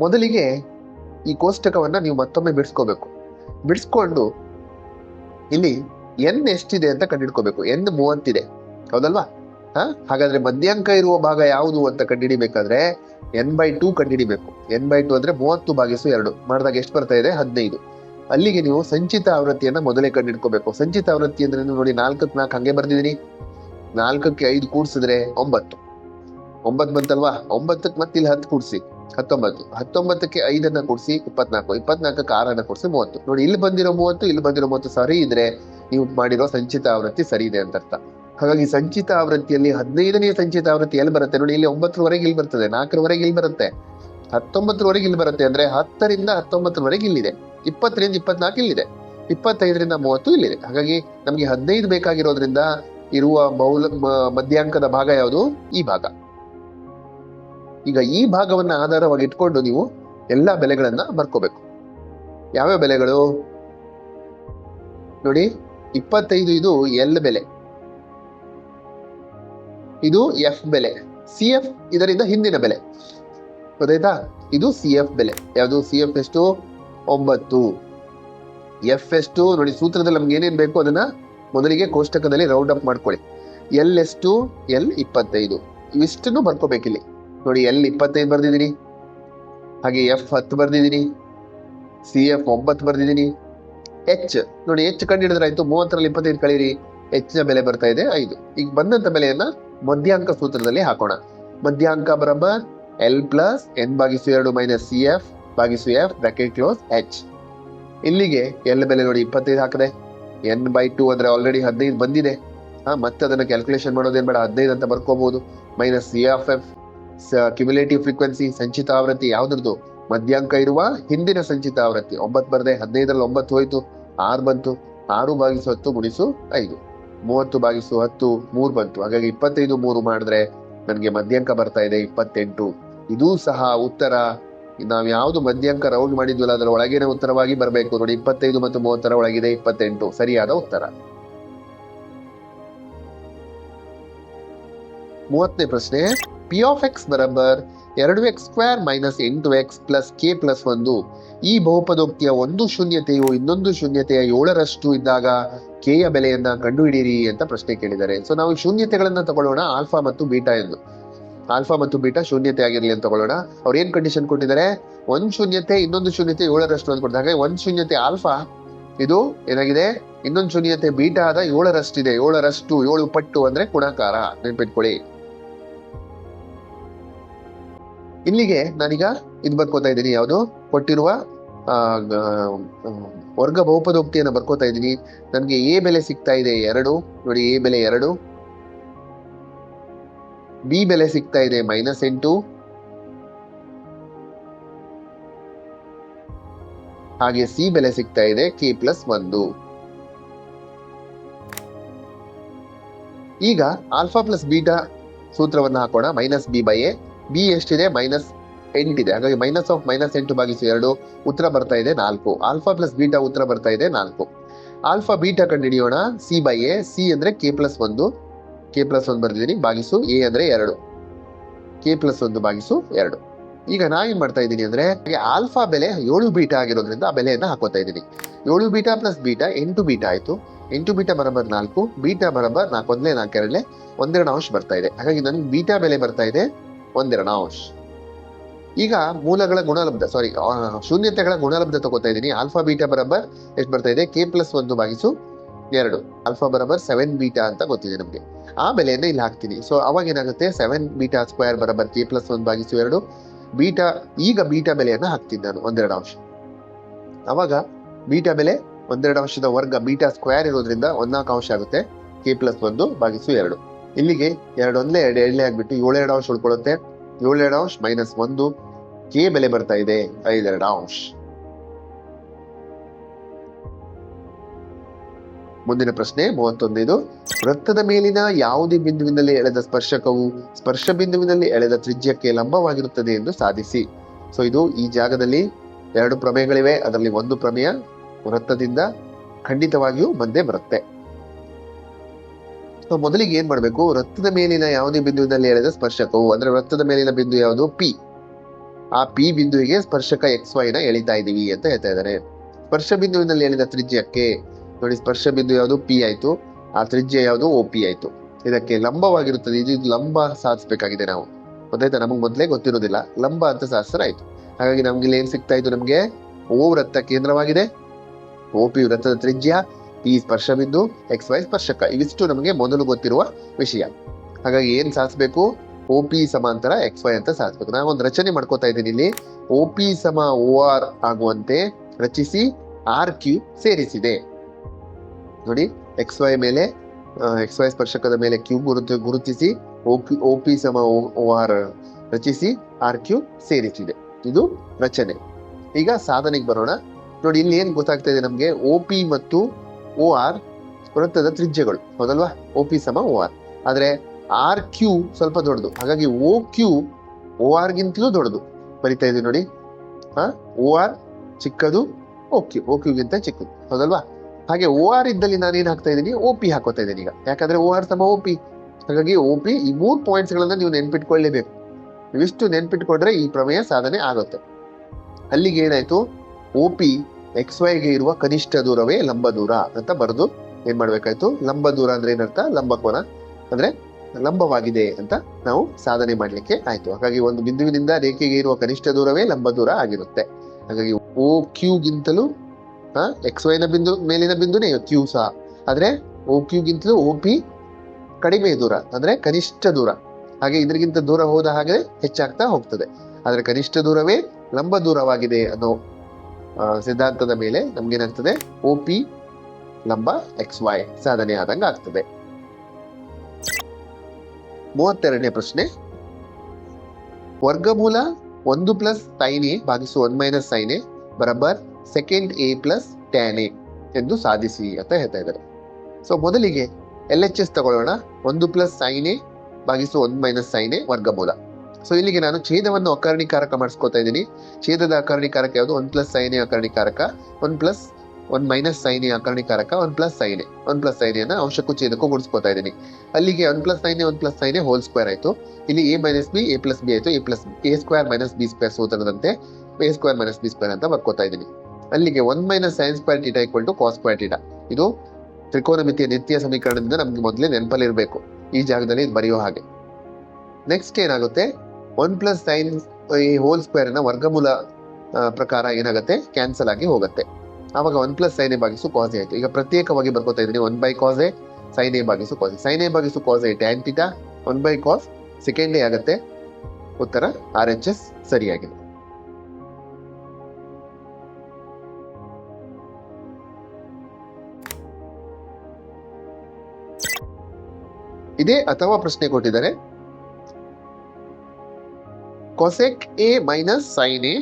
Speaker 1: ಮೊದಲಿಗೆ ಈ ಕೋಷ್ಟಕವನ್ನ ನೀವು ಮತ್ತೊಮ್ಮೆ ಬಿಡಿಸ್ಕೋಬೇಕು. ಬಿಡಿಸ್ಕೊಂಡು ಇಲ್ಲಿ ಎನ್ ಎಷ್ಟಿದೆ ಅಂತ ಕಂಡುಹಿಡ್ಕೋಬೇಕು ಎನ್ ಮೂವತ್ತಿದೆ. ಹೌದಲ್ವಾ? ಹಾಗಾದ್ರೆ ಮಧ್ಯಾಂಕ ಇರುವ ಭಾಗ ಯಾವುದು ಅಂತ ಕಂಡುಹಿಡಿಬೇಕಾದ್ರೆ ಎನ್ ಬೈ ಟೂ ಕಂಡುಹಿಡಿಬೇಕು. ಎನ್ ಬೈ ಟೂ ಅಂದ್ರೆ ಮೂವತ್ತು ಭಾಗಿಸು ಎರಡು. ಮಾಡಿದಾಗ ಎಷ್ಟು ಬರ್ತಾ ಇದೆ? ಹದಿನೈದು. ಅಲ್ಲಿಗೆ ನೀವು ಸಂಚಿತ ಆವೃತ್ತಿಯನ್ನ ಮೊದಲೇ ಕಂಡುಹಿಡ್ಕೋಬೇಕು. ಸಂಚಿತ ಆವೃತ್ತಿ ಅಂದ್ರೆ ನೋಡಿ ನಾಲ್ಕಕ್ಕೆ ನಾಲ್ಕು ಹಂಗೆ ಬರ್ತಿದ್ದೀನಿ ನಾಲ್ಕಕ್ಕೆ ಐದು ಕೂಡ್ಸಿದ್ರೆ ಒಂಬತ್ತು. ಒಂಬತ್ತು ಬಂತಲ್ವಾ? ಒಂಬತ್ತಕ್ಕೆ ಮತ್ತೆ ಇಲ್ಲಿ ಹತ್ತು ಕೂಡಿಸಿ. ಹತ್ತೊಂಬತ್ತು. ಹತ್ತೊಂಬತ್ತಕ್ಕೆ ಐದನ್ನ ಕೂಡಿಸಿ ಇಪ್ಪತ್ನಾಲ್ಕು. ಇಪ್ಪತ್ನಾಲ್ಕಕ್ಕೆ ಆರನ್ನ ಕೂಡಿಸಿ ಮೂವತ್ತು. ನೋಡಿ, ಇಲ್ಲಿ ಬಂದಿರೋ ಮೂವತ್ತು, ಇಲ್ಲಿ ಬಂದಿರೋ ಮೂವತ್ತು ಸರಿ ಇದ್ರೆ ನೀವು ಮಾಡಿರೋ ಸಂಚಿತ ಆವೃತ್ತಿ ಸರಿ ಇದೆ ಅಂತ ಅರ್ಥ. ಹಾಗಾಗಿ ಸಂಚಿತ ಆವೃತ್ತಿಯಲ್ಲಿ ಹದಿನೈದನೇ ಸಂಚಿತ ಆವೃತ್ತಿ ಎಲ್ಲಿ ಬರುತ್ತೆ ನೋಡಿ, ಇಲ್ಲಿ ಒಂಬತ್ತರವರೆಗೆ ಇಲ್ಲಿ ಬರ್ತದೆ, ನಾಲ್ಕರವರೆಗೆ ಇಲ್ಲಿ ಬರುತ್ತೆ. ಹತ್ತೊಂಬತ್ತರವರೆಗೆ ಇಲ್ಲಿ ಬರುತ್ತೆ ಅಂದ್ರೆ ಹತ್ತರಿಂದ ಹತ್ತೊಂಬತ್ತರವರೆಗೆ ಇಲ್ಲಿದೆ. ಇಪ್ಪತ್ತರಿಂದ ಇಪ್ಪತ್ನಾಲ್ಕು ಇಲ್ಲಿದೆ. ಇಪ್ಪತ್ತೈದರಿಂದ ಮೂವತ್ತು ಇಲ್ಲಿದೆ. ಹಾಗಾಗಿ ನಮಗೆ ಹದಿನೈದು ಬೇಕಾಗಿರೋದ್ರಿಂದ ಇರುವ ಮೌಲ ಮಧ್ಯಾಂಕದ ಭಾಗ ಯಾವುದು? ಈ ಭಾಗ. ಈಗ ಈ ಭಾಗವನ್ನ ಆಧಾರವಾಗಿ ಇಟ್ಕೊಂಡು ನೀವು ಎಲ್ಲಾ ಬೆಲೆಗಳನ್ನ ಬರ್ಕೋಬೇಕು. ಯಾವ್ಯಾವ ಬೆಲೆಗಳು? ನೋಡಿ, ಇಪ್ಪತ್ತೈದು ಇದು ಎಲ್ ಬೆಲೆ. ಇದು ಎಫ್ ಬೆಲೆ. ಸಿ ಎಫ್ ಇದರಿಂದ ಹಿಂದಿನ ಬೆಲೆ. ಗೊತ್ತಾಯ್ತಾ? ಇದು ಸಿ ಎಫ್ ಬೆಲೆ. ಯಾವುದು? ಸಿ ಎಫ್ ಎಷ್ಟು? ಒಂಬತ್ತು. ಎಫ್ ಎಷ್ಟು? ನೋಡಿ, ಸೂತ್ರದಲ್ಲಿ ನಮ್ಗೆ ಏನೇನು ಬೇಕು ಅದನ್ನ ಮೊದಲಿಗೆ ಕೋಷ್ಟಕದಲ್ಲಿ ರೌಂಡ್ ಅಪ್ ಮಾಡ್ಕೊಳ್ಳಿ. ಎಲ್ ಎಷ್ಟು? ಎಲ್ ಇಪ್ಪತ್ತೈದು. ಇವಿಷ್ಟನ್ನು ಬರ್ಕೋಬೇಕಿಲ್ಲಿ. ನೋಡಿ ಎಲ್ ಇಪ್ಪತ್ತೈದು ಬರ್ದಿದ್ದೀನಿ. ಹಾಗೆ ಎಫ್ ಹತ್ತು ಬರ್ದಿದ್ದೀನಿ. ಸಿ ಎಫ್ ಒಂಬತ್ತು ಬರ್ದಿದ್ದೀನಿ. ಎಚ್ ನೋಡಿ ಎಚ್ ಕಂಡು ಹಿಡಿದ್ರೆ ಆಯ್ತು. ಮೂವತ್ತರಲ್ಲಿ ಇಪ್ಪತ್ತೈದು ಕಳೀರಿ. ಹೆಚ್ಚಿನ ಬೆಲೆ ಬರ್ತಾ ಇದೆ ಐದು. ಈಗ ಬಂದಂತ ಬೆಲೆಯನ್ನ ಮಧ್ಯಾಂಕ ಸೂತ್ರದಲ್ಲಿ ಹಾಕೋಣ. ಮಧ್ಯಾಂಕ ಬರಬರ್ ಎಲ್ ಪ್ಲಸ್ ಎನ್ ಭಾಗಿಸು ಎರಡು ಮೈನಸ್ ಸಿ ಎಫ್ ಭಾಗಿಸು ಎಫ್ ಬ್ರಾಕೆಟ್ ಕ್ಲೋಸ್ ಎಚ್ ಇಲ್ಲಿಗೆ ಎಲ್ ಬೆಲೆ ನೋಡಿ ಇಪ್ಪತ್ತೈದು ಹಾಕಿದೆ. ಎನ್ ಬೈ ಟು ಅಂದ್ರೆ ಆಲ್ರೆಡಿ ಹದಿನೈದು ಬಂದಿದೆ. ಹಾ, ಮತ್ತೆ ಅದನ್ನ ಕ್ಯಾಲ್ಕುಲೇಷನ್ ಮಾಡೋದೇನ್ ಬೇಡ, ಹದಿನೈದು ಅಂತ ಬರ್ಕೋಬಹುದು minus C F F cumulative frequency ಸಂಚಿತ ಆವೃತ್ತಿ ಯಾವ್ದ್ರದ್ದು? ಮಧ್ಯಾಂಕ ಇರುವ ಹಿಂದಿನ ಸಂಚಿತ ಆವೃತ್ತಿ. ಒಂಬತ್ತು ಬರದೆ ಹದಿನೈದರಲ್ಲಿ ಒಂಬತ್ತು ಹೋಯ್ತು, ಆರು ಬಂತು. ಆರು ಭಾಗಿಸು ಹತ್ತು ಗುಣಿಸು ಐದು. ಮೂವತ್ತು ಭಾಗಿಸು ಹತ್ತು ಮೂರು ಬಂತು. ಹಾಗಾಗಿ ಇಪ್ಪತ್ತೈದು ಮೂರು ಮಾಡಿದ್ರೆ ನನಗೆ ಮಧ್ಯಾಂಕ ಬರ್ತಾ ಇದೆ, ಇಪ್ಪತ್ತೆಂಟು. ಇದೂ ಸಹ ಉತ್ತರ. ನಾವು ಯಾವುದು ಮಧ್ಯಾಂಕ ರೌಂಡ್ ಮಾಡಿದ್ವಲ್ಲ ಅದರ ಒಳಗಿನ ಉತ್ತರವಾಗಿ ಬರಬೇಕು. ನೋಡಿ, ಇಪ್ಪತ್ತೈದು ಮತ್ತು ಮೂವತ್ತರ ಒಳಗಿದೆ, ಇಪ್ಪತ್ತೆಂಟು. ಸರಿಯಾದ ಉತ್ತರ. ಮೂವತ್ತನೇ ಪ್ರಶ್ನೆ ಪಿ ಆಫ್ ಎಕ್ಸ್ ಬರಬರ್ ಎರಡು ಎಕ್ಸ್ ಸ್ಕ್ವೇರ್ ಮೈನಸ್ ಎಂಟು ಎಕ್ಸ್ ಪ್ಲಸ್ ಕೆ ಪ್ಲಸ್ ಒಂದು. ಈ ಬಹುಪದೋಕ್ತಿಯ ಒಂದು ಶೂನ್ಯತೆಯು ಇನ್ನೊಂದು ಶೂನ್ಯತೆಯ ಏಳರಷ್ಟು ಇದ್ದಾಗ ಕೆ ಯ ಬೆಲೆಯನ್ನ ಕಂಡುಹಿಡಿಯಿರಿ ಅಂತ ಪ್ರಶ್ನೆ ಕೇಳಿದ್ದಾರೆ. ಸೊ ನಾವು ಶೂನ್ಯತೆಗಳನ್ನ ತಗೊಳ್ಳೋಣ, ಆಲ್ಫಾ ಮತ್ತು ಬೀಟಾ ಎಂದು. ಆಲ್ಫಾ ಮತ್ತು ಬೀಟಾ ಶೂನ್ಯತೆ ಆಗಿರಲಿ ಅಂತ ತಗೊಳ್ಳೋಣ. ಅವ್ರು ಏನ್ ಕಂಡೀಷನ್ ಕೊಟ್ಟಿದ್ದಾರೆ? ಒಂದ್ ಶೂನ್ಯತೆ, ಇನ್ನೊಂದು ಶೂನ್ಯತೆ ಏಳರಷ್ಟು ಅಂತ ಕೊಟ್ಟಿದ್ದಾರೆ. ಒಂದ್ ಶೂನ್ಯತೆ ಆಲ್ಫಾ, ಇದು ಏನಾಗಿದೆ? ಇನ್ನೊಂದು ಶೂನ್ಯತೆ ಬೀಟಾ ಆದ ಏಳರಷ್ಟಿದೆ. ಏಳರಷ್ಟು, ಏಳು ಪಟ್ಟು ಅಂದ್ರೆ ಗುಣಾಕಾರ. ನೆನ್ಪಿಟ್ಕೊಳ್ಳಿ. ಇಲ್ಲಿಗೆ ನಾನೀಗ ಇದು ಬರ್ಕೋತಾ ಇದ್ದೀನಿ. ಯಾವುದು? ಕೊಟ್ಟಿರುವ ವರ್ಗ ಬಹುಪದೋಕ್ತಿಯನ್ನು ಬರ್ಕೋತಾ ಇದ್ದೀನಿ. ನನಗೆ ಎ ಬೆಲೆ ಸಿಗ್ತಾ ಇದೆ ಎರಡು. ನೋಡಿ, ಎ ಬೆಲೆ ಎರಡು. ಬಿ ಬೆಲೆ ಸಿಗ್ತಾ ಇದೆ ಮೈನಸ್ ಎಂಟು. ಹಾಗೆ ಸಿ ಬೆಲೆ ಸಿಗ್ತಾ ಇದೆ ಕೆ ಪ್ಲಸ್ ಒಂದು. ಈಗ ಆಲ್ಫಾ ಪ್ಲಸ್ ಬೀಟಾ ಸೂತ್ರವನ್ನು ಹಾಕೋಣ. Minus B by A. B ಎಷ್ಟಿದೆ? ಮೈನಸ್ ಎಂಟಿದೆ ಹಾಗಾಗಿ ಮೈನಸ್ ಆಫ್ ಮೈನಸ್ ಎಂಟು ಭಾಗಿಸಿ ಎರಡು, ಉತ್ತರ ಬರ್ತಾ ಇದೆ ನಾಲ್ಕು. ಆಲ್ಫಾ ಪ್ಲಸ್ ಬೀಟಾ ಉತ್ತರ ಬರ್ತಾ ಇದೆ ನಾಲ್ಕು. ಆಲ್ಫಾ ಬೀಟಾ ಕಂಡುಹಿಡಿಯೋಣ. ಸಿ ಬೈ ಎ ಸಿ ಅಂದ್ರೆ ಕೆ ಪ್ಲಸ್ ಒಂದು. ಕೆ ಪ್ಲಸ್ ಒಂದು ಬರ್ದಿದ್ದೀನಿ. ಭಾಗಿಸು ಎ ಅಂದ್ರೆ ಎರಡು. ಕೆ ಪ್ಲಸ್ ಒಂದು ಭಾಗಿಸು ಎರಡು. ಈಗ ನಾ ಏನ್ ಮಾಡ್ತಾ ಇದ್ದೀನಿ ಅಂದ್ರೆ ಆಲ್ಫಾ ಬೆಲೆ ಏಳು ಬೀಟಾ ಆಗಿರೋದ್ರಿಂದ ಆ ಬೆಲೆಯನ್ನ ಹಾಕೋತಾ ಇದ್ದೀನಿ. ಏಳು ಬೀಟಾ ಪ್ಲಸ್ ಬೀಟಾ ಎಂಟು ಬೀಟಾ ಆಯ್ತು. ಎಂಟು ಬೀಟಾ ಬರಬರ್ ನಾಲ್ಕು ಬೀಟಾ ಬರಬರ್ ನಾಲ್ಕು ಒಂದಲೇ ನಾಲ್ಕೆರಡಲೆ ಒಂದೆರಡು ಅಂಶ ಬರ್ತಾ ಇದೆ. ಹಾಗಾಗಿ ನನಗೆ ಬೀಟಾ ಬೆಲೆ ಬರ್ತಾ ಇದೆ ಒಂದೆರಡು ಅಂಶ ಈಗ ಮೂಲಗಳ ಗುಣಲಬ್ಧ ಸಾರಿ ಶೂನ್ಯತೆಗಳ ಗುಣಲಬ್ಧ ತಗೋತಾ ಇದ್ದೀನಿ. ಆಲ್ಫಾ, ಬೀಟಾ ಬರಬರ್ ಎಷ್ಟು ಬರ್ತಾ ಇದೆ? ಕೆ ಪ್ಲಸ್ ಒಂದು ಬಾಗಿಸು ಎರಡು. ಆಲ್ಫಾ ಬರಬರ್ ಸೆವೆನ್ ಬೀಟಾ ಅಂತ ಗೊತ್ತಿದೆ ನಮಗೆ. ಆ ಬೆಲೆಯನ್ನು ಇಲ್ಲಿ ಹಾಕ್ತೀನಿ. ಸೊ ಅವಾಗ ಏನಾಗುತ್ತೆ? ಸೆವೆನ್ ಬೀಟಾ ಸ್ಕ್ವೇರ್ ಬರಬರ್ ಕೆ ಪ್ಲಸ್ ಒಂದು ಬಾಗಿಸು ಎರಡು. ಬೀಟಾ, ಈಗ ಬೀಟಾ ಬೆಲೆಯನ್ನು ಹಾಕ್ತೀನಿ ನಾನು ಒಂದೆರಡು ಅಂಶ. ಅವಾಗ ಬೀಟಾ ಬೆಲೆ ಒಂದೆರಡು ಅಂಶದ ವರ್ಗ ಬೀಟಾ ಸ್ಕ್ವೇರ್ ಇರೋದ್ರಿಂದ ಒಂದ್ನಾಲ್ಕು ಅಂಶ ಆಗುತ್ತೆ. ಕೆ ಪ್ಲಸ್ ಒಂದು ಬಾಗಿಸು ಎರಡು. ಇಲ್ಲಿಗೆ ಎರಡು ಒಂದೇ ಎರಡು ಎಳ್ಳೆ ಆಗ್ಬಿಟ್ಟು ಏಳೆರಡು ಅಂಶ ಉಳ್ಕೊಳ್ಳುತ್ತೆ. ಏಳೆರಡು ಅಂಶ ಮೈನಸ್ ಒಂದು ಕೆ ಬೆಲೆ ಬರ್ತಾ ಇದೆ. ಐದೆರಡು ಅಂಶ. ಮುಂದಿನ ಪ್ರಶ್ನೆ ಮೂವತ್ತೊಂದೈದು ವೃತ್ತದ ಮೇಲಿನ ಯಾವುದೇ ಬಿಂದುವಿನಲ್ಲಿ ಎಳೆದ ಸ್ಪರ್ಶಕವು ಸ್ಪರ್ಶ ಬಿಂದುವಿನಲ್ಲಿ ಎಳೆದ ತ್ರಿಜ್ಯಕ್ಕೆ ಲಂಬವಾಗಿರುತ್ತದೆ ಎಂದು ಸಾಧಿಸಿ. ಸೊ ಇದು ಈ ಜಾಗದಲ್ಲಿ ಎರಡು ಪ್ರಮೇಯಗಳಿವೆ. ಅದರಲ್ಲಿ ಒಂದು ಪ್ರಮೇಯ ವೃತ್ತದಿಂದ ಖಂಡಿತವಾಗಿಯೂ ಬಂದೇ ಬರುತ್ತೆ. ಸೊ ಮೊದಲಿಗೆ ಏನ್ ಮಾಡಬೇಕು? ವೃತ್ತದ ಮೇಲಿನ ಯಾವುದೇ ಬಿಂದುವಿನಲ್ಲಿ ಎಳೆದ ಸ್ಪರ್ಶಕವು, ಅಂದ್ರೆ ವೃತ್ತದ ಮೇಲಿನ ಬಿಂದು ಯಾವುದು? ಪಿ. ಆ ಪಿ ಬಿಂದುವಿಗೆ ಸ್ಪರ್ಶಕ ಎಕ್ಸ್ ವೈ ನ ಎಳಿತಾ ಇದ್ದೀವಿ ಅಂತ ಹೇಳ್ತಾ ಇದ್ದಾರೆ ಸ್ಪರ್ಶ ಬಿಂದುವಿನಲ್ಲಿ ಎಳೆದ ತ್ರಿಜ್ಯಕ್ಕೆ, ನೋಡಿ ಸ್ಪರ್ಶ ಬಿಂದು ಯಾವುದು? ಪಿ ಆಯ್ತು. ಆ ತ್ರಿಜ್ಯ ಯಾವುದು? ಓ ಪಿ ಆಯ್ತು. ಇದಕ್ಕೆ ಲಂಬವಾಗಿರುತ್ತದೆ. ಇದು ಲಂಬ ಸಾಧಿಸಬೇಕಾಗಿದೆ ನಾವು. ಗೊತ್ತಾಯ್ತಾ? ನಮಗೆ ಮೊದಲೇ ಗೊತ್ತಿರೋದಿಲ್ಲ. ಲಂಬ ಅಂತ ಆಯ್ತು. ಹಾಗಾಗಿ ನಮ್ಗೆ ಇಲ್ಲಿ ಏನ್ ಸಿಗ್ತಾ ಇತ್ತು ನಮ್ಗೆ? ಓ ವೃತ್ತ ಕೇಂದ್ರವಾಗಿದೆ. ಓ ಪಿ ವೃತ್ತದ ತ್ರಿಜ್ಯ. ಪಿ ಸ್ಪರ್ಶ ಬಿಂದು ಎಕ್ಸ್ ವೈ ಸ್ಪರ್ಶಕ. ಇವಿಷ್ಟು ನಮಗೆ ಮೊದಲು ಗೊತ್ತಿರುವ ವಿಷಯ. ಹಾಗಾಗಿ ಏನ್ ಸಾಧಿಸಬೇಕು? ಓ ಪಿ ಸಮಾಂತರ ಎಕ್ಸ್ ವೈ ಅಂತ ಸಾಧಿಸಬೇಕು. ನಾನು ಒಂದು ರಚನೆ ಮಾಡ್ಕೋತಾ ಇದ್ದೀನಿ ಇಲ್ಲಿ. ಓ ಪಿ ಸಮ ಓ ಆರ್ ಆಗುವಂತೆ ರಚಿಸಿ ಆರ್ ಕ್ಯೂ ಸೇರಿಸಿದೆ. ನೋಡಿ ಎಕ್ಸ್ ವೈ ಮೇಲೆ ಎಕ್ಸ್ ವೈ ಸ್ಪರ್ಶಕದ ಮೇಲೆ ಕ್ಯೂ ಗುರುತು, ಗುರುತಿಸಿ ಓ ಕ್ಯೂ ಓ ಪಿ ಸಮ ಓ ಆರ್ ರಚಿಸಿ ಆರ್ ಕ್ಯೂ ಸೇರಿಸಿದೆ. ಇದು ರಚನೆ. ಈಗ ಸಾಧನೆಗೆ ಬರೋಣ. ನೋಡಿ, ಇಲ್ಲಿ ಏನ್ ಗೊತ್ತಾಗ್ತಾ ಇದೆ ನಮ್ಗೆ? ಓ ಪಿ ಮತ್ತು ಓ ಆರ್ ವೃತ್ತದ ತ್ರಿಜ್ಯಗಳು. ಹೌದಲ್ವಾ? ಒ ಪಿ ಸಮ ಓ ಆರ್. ಆದ್ರೆ ಆರ್ ಕ್ಯೂ ಸ್ವಲ್ಪ ದೊಡ್ಡದು. ಹಾಗಾಗಿ ಓ ಕ್ಯೂ ಓ ಆರ್ ಗಿಂತಲೂ ದೊಡ್ಡದು. ಬರಿತಾ ಇದೀವಿ ನೋಡಿ. ಹಾ? ಓ ಆರ್ ಚಿಕ್ಕದು, ಓ ಕ್ಯೂ. ಓ ಕ್ಯೂಗಿಂತ ಚಿಕ್ಕದು. ಹೌದಲ್ವಾ? ಹಾಗೆ ಓ ಆರ್ ಇದ್ದಲ್ಲಿ ನಾನು ಏನ್ ಹಾಕ್ತಾ ಇದ್ದೀನಿ? ಓ ಪಿ ಹಾಕೋತಾ ಇದ್ದೀನಿ ಈಗ. ಯಾಕಂದ್ರೆ ಓ ಆರ್ ಸಮ ಓ ಪಿ. ಹಾಗಾಗಿ ಓ ಪಿ ಈ ಮೂರ್ ಪಾಯಿಂಟ್ಸ್ ಗಳನ್ನ ನೀವು ನೆನ್ಪಿಟ್ಕೊಳ್ಳೇಬೇಕು. ನೀವಿಷ್ಟು ನೆನ್ಪಿಟ್ಕೊಂಡ್ರೆ ಈ ಪ್ರಮೇಯ ಸಾಧನೆ ಆಗುತ್ತೆ. ಅಲ್ಲಿಗೆ ಏನಾಯ್ತು ಓ ಪಿ ಎಕ್ಸ್ ವೈಗೆ ಇರುವ ಕನಿಷ್ಠ ದೂರವೇ ಲಂಬ ದೂರ ಅಂತ ಬರೆದು ಏನ್ ಮಾಡ್ಬೇಕಾಯ್ತು? ಲಂಬ ದೂರ ಅಂದ್ರೆ ಏನರ್ಥ? ಲಂಬಕೋನ ಅಂದ್ರೆ ಲಂಬವಾಗಿದೆ ಅಂತ ನಾವು ಸಾಧನೆ ಮಾಡ್ಲಿಕ್ಕೆ ಆಯ್ತು. ಹಾಗಾಗಿ ಒಂದು ಬಿಂದುವಿನಿಂದ ರೇಖೆಗೆ ಇರುವ ಕನಿಷ್ಠ ದೂರವೇ ಲಂಬ ದೂರ ಆಗಿರುತ್ತೆ. ಹಾಗಾಗಿ ಓ ಕ್ಯೂಗಿಂತಲೂ ಗಿಂತಲೂ ಎಕ್ಸ್ ವೈನ ಬಿಂದು, ಮೇಲಿನ ಬಿಂದುನೇ ಕ್ಯೂ ಸಹ. ಆದ್ರೆ ಓ ಕ್ಯೂಗಿಂತಲೂ ಓ ಪಿ ಕಡಿಮೆ ದೂರ, ಅಂದ್ರೆ ಕನಿಷ್ಠ ದೂರ. ಹಾಗೆ ಇದರಿಗಿಂತ ದೂರ ಹೋದ ಹಾಗೆ ಹೆಚ್ಚಾಗ್ತಾ ಹೋಗ್ತದೆ. ಆದ್ರೆ ಕನಿಷ್ಠ ದೂರವೇ ಲಂಬ ದೂರವಾಗಿದೆ ಅನ್ನೋ ಸಿದ್ಧಾಂತದ ಮೇಲೆ ನಮ್ಗೇನಾಗ್ತದೆ? ಒ ಪಿ ಲಂಬ ಎಕ್ಸ್ ವೈ ಸಾಧನೆ ಆದಂಗೆ ಆಗ್ತದೆ. ಮೂವತ್ತೆರಡನೇ ಪ್ರಶ್ನೆ. ವರ್ಗಮೂಲ ಒಂದು ಪ್ಲಸ್ ಸೈನ್ ಎ ಭಾಗಿಸು one minus sine A ಬರಬರ್ second A plus tan A ಎಂದು ಸಾಧಿಸಿ ಅಂತ ಹೇಳ್ತಾ ಇದ್ದಾರೆ. ಸೊ ಮೊದಲಿಗೆ ಎಲ್ ಎಚ್ ಎಸ್ ತಗೊಳ್ಳೋಣ. ಒಂದು ಪ್ಲಸ್ ಸೈನ್ ಎ ಭಾಗಿಸು ಒನ್ ಮೈನಸ್ ಸೈನ್ ಎ ವರ್ಗಮೂಲ. ಸೊ ಇಲ್ಲಿಗೆ ನಾನು ಛೇದವನ್ನು ಅಕರ್ಣಿಕಾರಕ ಮಾಡಿಸ್ಕೊತಾ ಇದ್ದೀನಿ. ಛೇದದ ಅಕರ್ಣಿಕಾರಕ ಯಾವುದು? One plus sine ಅಕರ್ಣಿಕಾರಕ. One plus one minus sine ಅಕರ್ಣಿಕಾರಕ. One plus sine one plus sine ಎನ ಅಂಶಕ್ಕೂ ಛೇದಕ್ಕೂ ಗುಡಿಸ್ಕೊತಾ ಇದ್ದೀನಿ. ಅಲ್ಲಿಗೆ one plus sine one plus sine whole square ಆಯ್ತು. ಇಲ್ಲಿ A minus B A plus B ಆಯ್ತು. A plus A square minus B square ಸೂತ್ರದಂತೆ A square minus B square ಅಂತ ಬರ್ಕೋತಾ ಇದ್ದೀನಿ. ಅಲ್ಲಿಗೆ one minus sine square theta equal to cos square theta ಇದು ತ್ರಿಕೋನಮಿತಿಯ ನಿತ್ಯ ಸಮೀಕರಣದಿಂದ ನಮ್ಗೆ ಮೊದಲೇ ನೆನಪಲ್ಲಿರಬೇಕು. ಈ ಜಾಗದಲ್ಲಿ ಬರೆಯೋ ಹಾಗೆ. ನೆಕ್ಸ್ಟ್ ಏನಾಗುತ್ತೆ? ಒನ್ ಪ್ಲಸ್ ಸೈನ್ ಈ ಹೋಲ್ ಸ್ಕ್ವೇರ್ನ ವರ್ಗಮೂಲ ಪ್ರಕಾರ ಏನಾಗುತ್ತೆ? ಕ್ಯಾನ್ಸಲ್ ಆಗಿ ಹೋಗುತ್ತೆ. ಆವಾಗ ಒನ್ ಪ್ಲಸ್ ಸೈನ್ ಎ ಭಾಗಿಸು ಕಾಸ್ ಆಯ್ತು. ಈಗ ಪ್ರತ್ಯೇಕವಾಗಿ ಬರ್ಕೋತಾ ಇದ್ದೀನಿ. One by cos A sine A ಭಾಗಿಸು ಕಾಸ್ ಸೈನ್ ಎ ಭಾಗಿಸು cos A tan theta one by cos second A ಆಗುತ್ತೆ. ಉತ್ತರ ಆರ್ ಎಚ್ ಎಸ್ ಸರಿಯಾಗಿದೆ. ಇದೇ ಅಥವಾ ಪ್ರಶ್ನೆ ಕೊಟ್ಟಿದ್ದಾರೆ? Cosec A minus sine A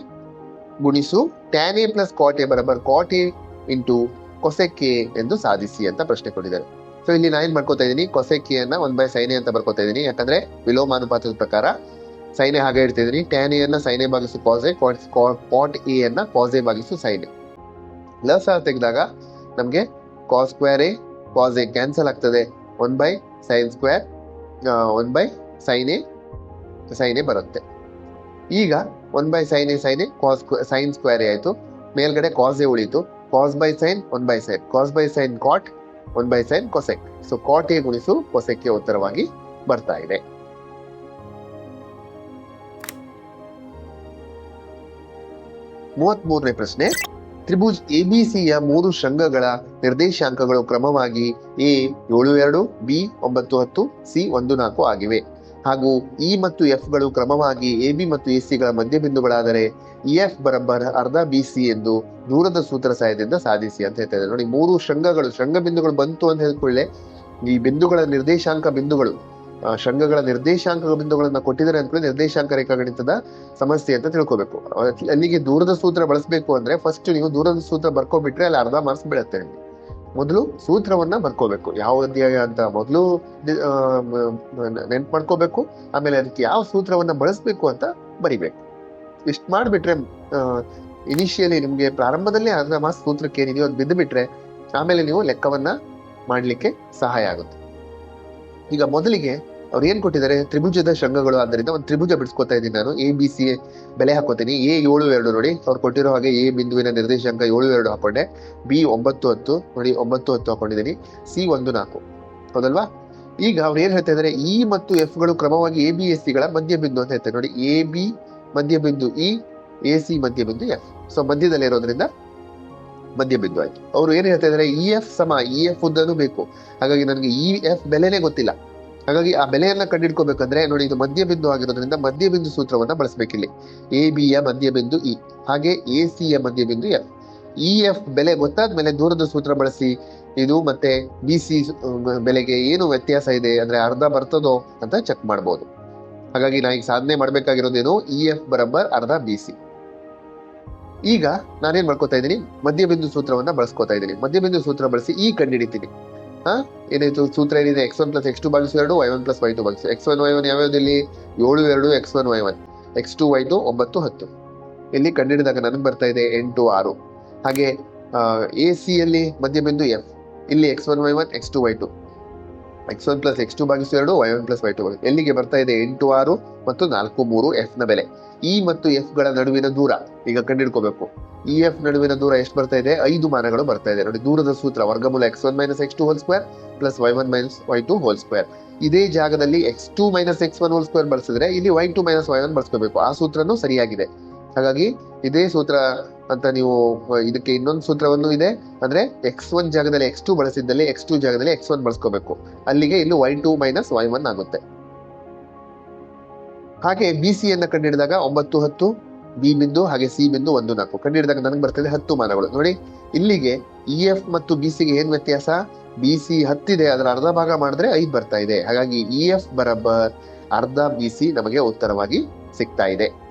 Speaker 1: ಗುಣಿಸು tan A plus cot A ಬರಬರ್ cot A into cosec A ಎಂದು ಸಾಧಿಸಿ ಅಂತ ಪ್ರಶ್ನೆ ಕೊಟ್ಟಿದ್ದಾರೆ. ಸೊ ಇಲ್ಲಿ ನಾನು ಏನ್ ಮಾಡ್ಕೋತಾ ಇದ್ದೀನಿ? ಕೊಸೆಕ್ ಎ ಅನ್ನ ಒನ್ ಬೈ ಸೈನ್ ಅಂತ ಬರ್ಕೋತಾ ಇದ್ದೀನಿ. ಯಾಕಂದ್ರೆ ವಿಲೋಮಾನುಪಾತದ ಪ್ರಕಾರ ಸೈನ್ ಹಾಗೆ ಇಡ್ತಿದ್ದೀನಿ ಟ್ಯಾನ್ ಎ ಅನ್ನ ಸೈನ್ ಭಾಗಿಸು ಎ ಕಾಟ್ ಎ ಅನ್ನ ಎ ಭಾಗಿಸು ಸೈನ್ ಎ ಆರ್ ತೆಗೆದಾಗ ನಮಗೆ cos square A cos A cancel ಆಗ್ತದೆ. One by sine square one by sine A sine A ಬರುತ್ತೆ. ಈಗ one by sine A sine A cos sine square ಆಯಿತು. ಮೇಲ್ಗಡೆ ಕಾಸ್ ಎ ಉಳಿತು. Cos by sine one by sine cos by sine cot one by sine cosec so cot A ಗುಣಿಸು ಕೊಸೆಕ್ಗೆ ಉತ್ತರವಾಗಿ ಬರ್ತಾ ಇದೆ. ಮೂವತ್ತ್ ಮೂರನೇ ಪ್ರಶ್ನೆ. ತ್ರಿಭುಜ್ ಎಬಿಸಿಯ ಮೂರು ಶೃಂಗಗಳ ನಿರ್ದೇಶಾಂಕಗಳು ಕ್ರಮವಾಗಿ ಎ ಏಳು ಎರಡು ಬಿ ಒಂಬತ್ತು ಹತ್ತು ಸಿ ಒಂದು ನಾಲ್ಕು ಆಗಿವೆ. ಹಾಗೂ ಇ ಮತ್ತು ಎಫ್ಗಳು ಕ್ರಮವಾಗಿ ಎ ಬಿ ಮತ್ತು ಎ ಗಳ ಮಧ್ಯಬಿಂದುಗಳಾದರೆ ಇ ಎಫ್ ಬರಬ್ಬರ ಅರ್ಧ ಬಿ ಸಿ ಎಂದು ದೂರದ ಸೂತ್ರ ಸಹಾಯದಿಂದ ಸಾಧಿಸಿ ಅಂತ ಹೇಳ್ತಾ ಇದ್ದಾರೆ. ನೋಡಿ, ಮೂರು ಶೃಂಗಗಳು, ಶೃಂಗ ಬಿಂದುಗಳು ಬಂತು ಅಂತ ಹೇಳ್ಕೊಳ್ಳೆ ಈ ಬಿಂದುಗಳ ನಿರ್ದೇಶಾಂಕ ಬಿಂದುಗಳು ಶೃಂಗಗಳ ನಿರ್ದೇಶಾಂಕ ಬಿಂದುಗಳನ್ನು ಕೊಟ್ಟಿದ್ದಾರೆ ಅಂದ್ಕೊಳ್ಳಿ ನಿರ್ದೇಶಾಂಕ ರೇಖಾಗಣಿತದ ಸಮಸ್ಯೆ ಅಂತ ತಿಳ್ಕೊಬೇಕು. ಅಲ್ಲಿಗೆ ದೂರದ ಸೂತ್ರ ಬಳಸಬೇಕು ಅಂದ್ರೆ ಫಸ್ಟ್ ನೀವು ದೂರದ ಸೂತ್ರ ಬರ್ಕೊಬಿಟ್ರೆ ಅಲ್ಲಿ ಅರ್ಧ ಮಾರ್ಕ್ಸ್ ಬೀಳುತ್ತೆ ಮೊದಲು ಸೂತ್ರವನ್ನ ಬರ್ಕೋಬೇಕು. ಯಾವ ಅಧ್ಯಾಯ ಅಂತ ಮೊದಲು ನೆನ್ಪು ಮಾಡ್ಕೋಬೇಕು, ಆಮೇಲೆ ಅದಕ್ಕೆ ಯಾವ ಸೂತ್ರವನ್ನ ಬಳಸಬೇಕು ಅಂತ ಬರಿಬೇಕು. ಇಷ್ಟು ಮಾಡಿಬಿಟ್ರೆ ಇನಿಷಿಯಲಿ ನಿಮ್ಗೆ ಪ್ರಾರಂಭದಲ್ಲಿ ಅದರ ಮಾಸ ಸೂತ್ರಕ್ಕೆ ಏನಿದೆಯೋ ಅದು ಬಿದ್ದು ಬಿಟ್ರೆ ಆಮೇಲೆ ನೀವು ಲೆಕ್ಕವನ್ನ ಮಾಡ್ಲಿಕ್ಕೆ ಸಹಾಯ ಆಗುತ್ತೆ. ಈಗ ಮೊದಲಿಗೆ ಅವ್ರು ಏನ್ ಕೊಟ್ಟಿದ್ದಾರೆ? ತ್ರಿಭುಜದ ಶೃಂಗಗಳು ಆದ್ದರಿಂದ ಒಂದು ತ್ರಿಭುಜ ಬಿಡಿಸ್ಕೊತಾ ಇದ್ದೀನಿ ನಾನು. ಎ ಬಿ ಸಿ ಬೆಲೆ ಹಾಕೋತೀನಿ. ಎ ಏಳು ಎರಡು ನೋಡಿ. ಅವ್ರು ಕೊಟ್ಟಿರೋ ಹಾಗೆ ಎ ಬಿಂದುವಿನ ನಿರ್ದೇಶಾಂಕ ಏಳು ಎರಡು ಹಾಕೊಂಡೆ. ಬಿ ಒಂಬತ್ತು ಹತ್ತು ನೋಡಿ, ಒಂಬತ್ತು ಹತ್ತು ಹಾಕೊಂಡಿದ್ದೀನಿ. ಸಿ ಒಂದು ನಾಲ್ಕು. ಹೌದಲ್ವಾ? ಈಗ ಅವ್ರು ಏನ್ ಹೇಳ್ತಾ ಇದ್ದಾರೆ? ಇ ಮತ್ತು ಎಫ್ಗಳು ಕ್ರಮವಾಗಿ ಎ ಬಿ ಎಸ್ ಸಿಗಳ ಮಧ್ಯ ಬಿಂದು ಅಂತ ಹೇಳ್ತಾರೆ ನೋಡಿ. ಎ ಬಿ ಮಧ್ಯ ಬಿಂದು ಇ ಎ ಸಿ ಮಧ್ಯ ಬಿಂದು ಎಫ್ ಸೊ ಮಧ್ಯದಲ್ಲಿ ಇರೋದ್ರಿಂದ ಮಧ್ಯ ಬಿಂದು ಆಯ್ತು. ಅವ್ರು ಏನ್ ಹೇಳ್ತಾ ಇದ್ದಾರೆ? ಇ ಎಫ್ ಸಮ ಇ ಎಫ್ ಉದ್ದನೂ ಬೇಕು. ಹಾಗಾಗಿ ನನಗೆ ಇ ಎಫ್ ಬೆಲೆನೇ ಗೊತ್ತಿಲ್ಲ. ಹಾಗಾಗಿ ಆ ಬೆಲೆಯನ್ನ ಕಂಡಿಡ್ಕೋಬೇಕಂದ್ರೆ ನೋಡಿ, ಇದು ಮಧ್ಯ ಬಿಂದು ಆಗಿರೋದ್ರಿಂದ ಮಧ್ಯ ಬಿಂದು ಸೂತ್ರವನ್ನ ಬಳಸಬೇಕಿಲ್ಲಿ ಎ ಬಿ ಯ ಮಧ್ಯ ಬಿಂದು ಇ ಹಾಗೆ ಎ ಸಿ ಯ ಮಧ್ಯ ಬಿಂದು ಎಫ್ ಇ ಎಫ್ ಬೆಲೆ ಗೊತ್ತಾದ ಮೇಲೆ ದೂರದ ಸೂತ್ರ ಬಳಸಿ. ಇದು ಮತ್ತೆ ಬಿ ಸಿ ಬೆಲೆಗೆ ಏನು ವ್ಯತ್ಯಾಸ ಇದೆ, ಅಂದ್ರೆ ಅರ್ಧ ಬರ್ತದೋ ಅಂತ ಚೆಕ್ ಮಾಡಬಹುದು ಹಾಗಾಗಿ ನಾ ಈಗ ಸಾಧನೆ ಮಾಡ್ಬೇಕಾಗಿರೋದೇನು ಇ ಎಫ್ ಬರಬ್ಬರ್ ಅರ್ಧ ಬಿ ಸಿ ಈಗ ನಾನೇನ್ ಮಾಡ್ಕೋತಾ ಇದ್ದೀನಿ? ಮಧ್ಯಬಿಂದು ಸೂತ್ರವನ್ನ ಬಳಸ್ಕೊತಾ ಇದ್ದೀನಿ. ಮಧ್ಯಬಿಂದು ಸೂತ್ರ ಬಳಸಿ ಈ ಕಂಡಿಡಿತೀನಿ ಏನಾಯ್ತು ಸೂತ್ರ ಏನಿದೆ? X one plus X two ಭಾಗಿಸು ಎರಡು Y one plus Y two ಭಾಗಿಸು ಎಕ್ಸ್ ಒನ್ ವೈ ಒನ್ ಯಾವ್ಯಾವ್ದಲ್ಲಿ ಏಳು, ಎರಡು X one Y one X two Y two ಒಂಬತ್ತು, ಹತ್ತು. ಇಲ್ಲಿ ಕಂಡಿಡಿದಾಗ ನನಗೆ ಬರ್ತಾ ಇದೆ ಎಂಟು, ಆರು. ಹಾಗೆ ಎ ಸಿ ಅಲ್ಲಿ ಮಧ್ಯಬಿಂದು ಎಫ್ ಇಲ್ಲಿ X one Y one X two Y two X one plus X two ಭಾಗಿಸು ಎರಡು Y one plus Y two ಎಲ್ಲಿಗೆ ಬರ್ತಾ ಇದೆ? ಎಂಟು, ಆರು ಮತ್ತು ನಾಲ್ಕು, ಮೂರು ಎಫ್ನ ಬೆಲೆ. ಇ ಮತ್ತು ಎಫ್ಗಳ ನಡುವಿನ ದೂರ. ಈಗ ಕಂಡಿಡ್ಕೋಬೇಕು ಇ ಎಫ್ ನಡುವಿನ ದೂರ ಎಷ್ಟು ಬರ್ತಾ ಇದೆ? ಐದು ಮಾನಗಳು ಬರ್ತಾ ಇದೆ. ನೋಡಿ, ದೂರದ ಸೂತ್ರ, ವರ್ಗಮೂಲ X one minus X two whole square plus Y one minus Y two whole square ಇದೇ ಜಾಗದಲ್ಲಿ X two minus X one whole square ಬಳಸಿದ್ರೆ ಇಲ್ಲಿ Y two minus Y one ಬಳಸ್ಕೋಬೇಕು. ಆ ಸೂತ್ರನೂ ಸರಿಯಾಗಿದೆ. ಹಾಗಾಗಿ ಇದೇ ಸೂತ್ರ ಅಂತ ನೀವು, ಇದಕ್ಕೆ ಇನ್ನೊಂದು ಸೂತ್ರವನ್ನು ಇದೆ. ಅಂದ್ರೆ ಎಕ್ಸ್ ಒನ್ ಜಾಗದಲ್ಲಿ ಎಕ್ಸ್ ಟು ಬಳಸಿದ್ದಲ್ಲಿ ಎಕ್ಸ್ ಟು ಜಾಗದಲ್ಲಿ ಎಕ್ಸ್ ಒನ್ ಬಳಸ್ಕೋಬೇಕು. ಅಲ್ಲಿಗೆ ಇಲ್ಲಿ Y two minus Y one ಆಗುತ್ತೆ. ಹಾಗೆ ಬಿ ಸಿ ಅನ್ನ ಕಂಡಿಡಿದಾಗ ಒಂಬತ್ತು ಹತ್ತು ಬಿ ಬಿಂದು, ಹಾಗೆ ಸಿ ಬಿಂದು ಒಂದು ನಾಲ್ಕು. ಕಂಡಿಡಿದಾಗ ನನಗೆ ಬರ್ತದೆ ಹತ್ತು ಮಾನಗಳು. ನೋಡಿ, ಇಲ್ಲಿಗೆ ಇ ಎಫ್ ಮತ್ತು ಬಿ ಸಿಗೆ ಏನ್ ವ್ಯತ್ಯಾಸ? ಬಿ ಸಿ ಹತ್ತಿದೆ, ಅದರ ಅರ್ಧ ಭಾಗ ಮಾಡಿದ್ರೆ ಐದು ಬರ್ತಾ ಇದೆ. ಹಾಗಾಗಿ ಇ ಎಫ್ ಬರಬ್ಬರ್ ಅರ್ಧ ಬಿ ಸಿ ನಮಗೆ ಉತ್ತರವಾಗಿ ಸಿಗ್ತಾ ಇದೆ.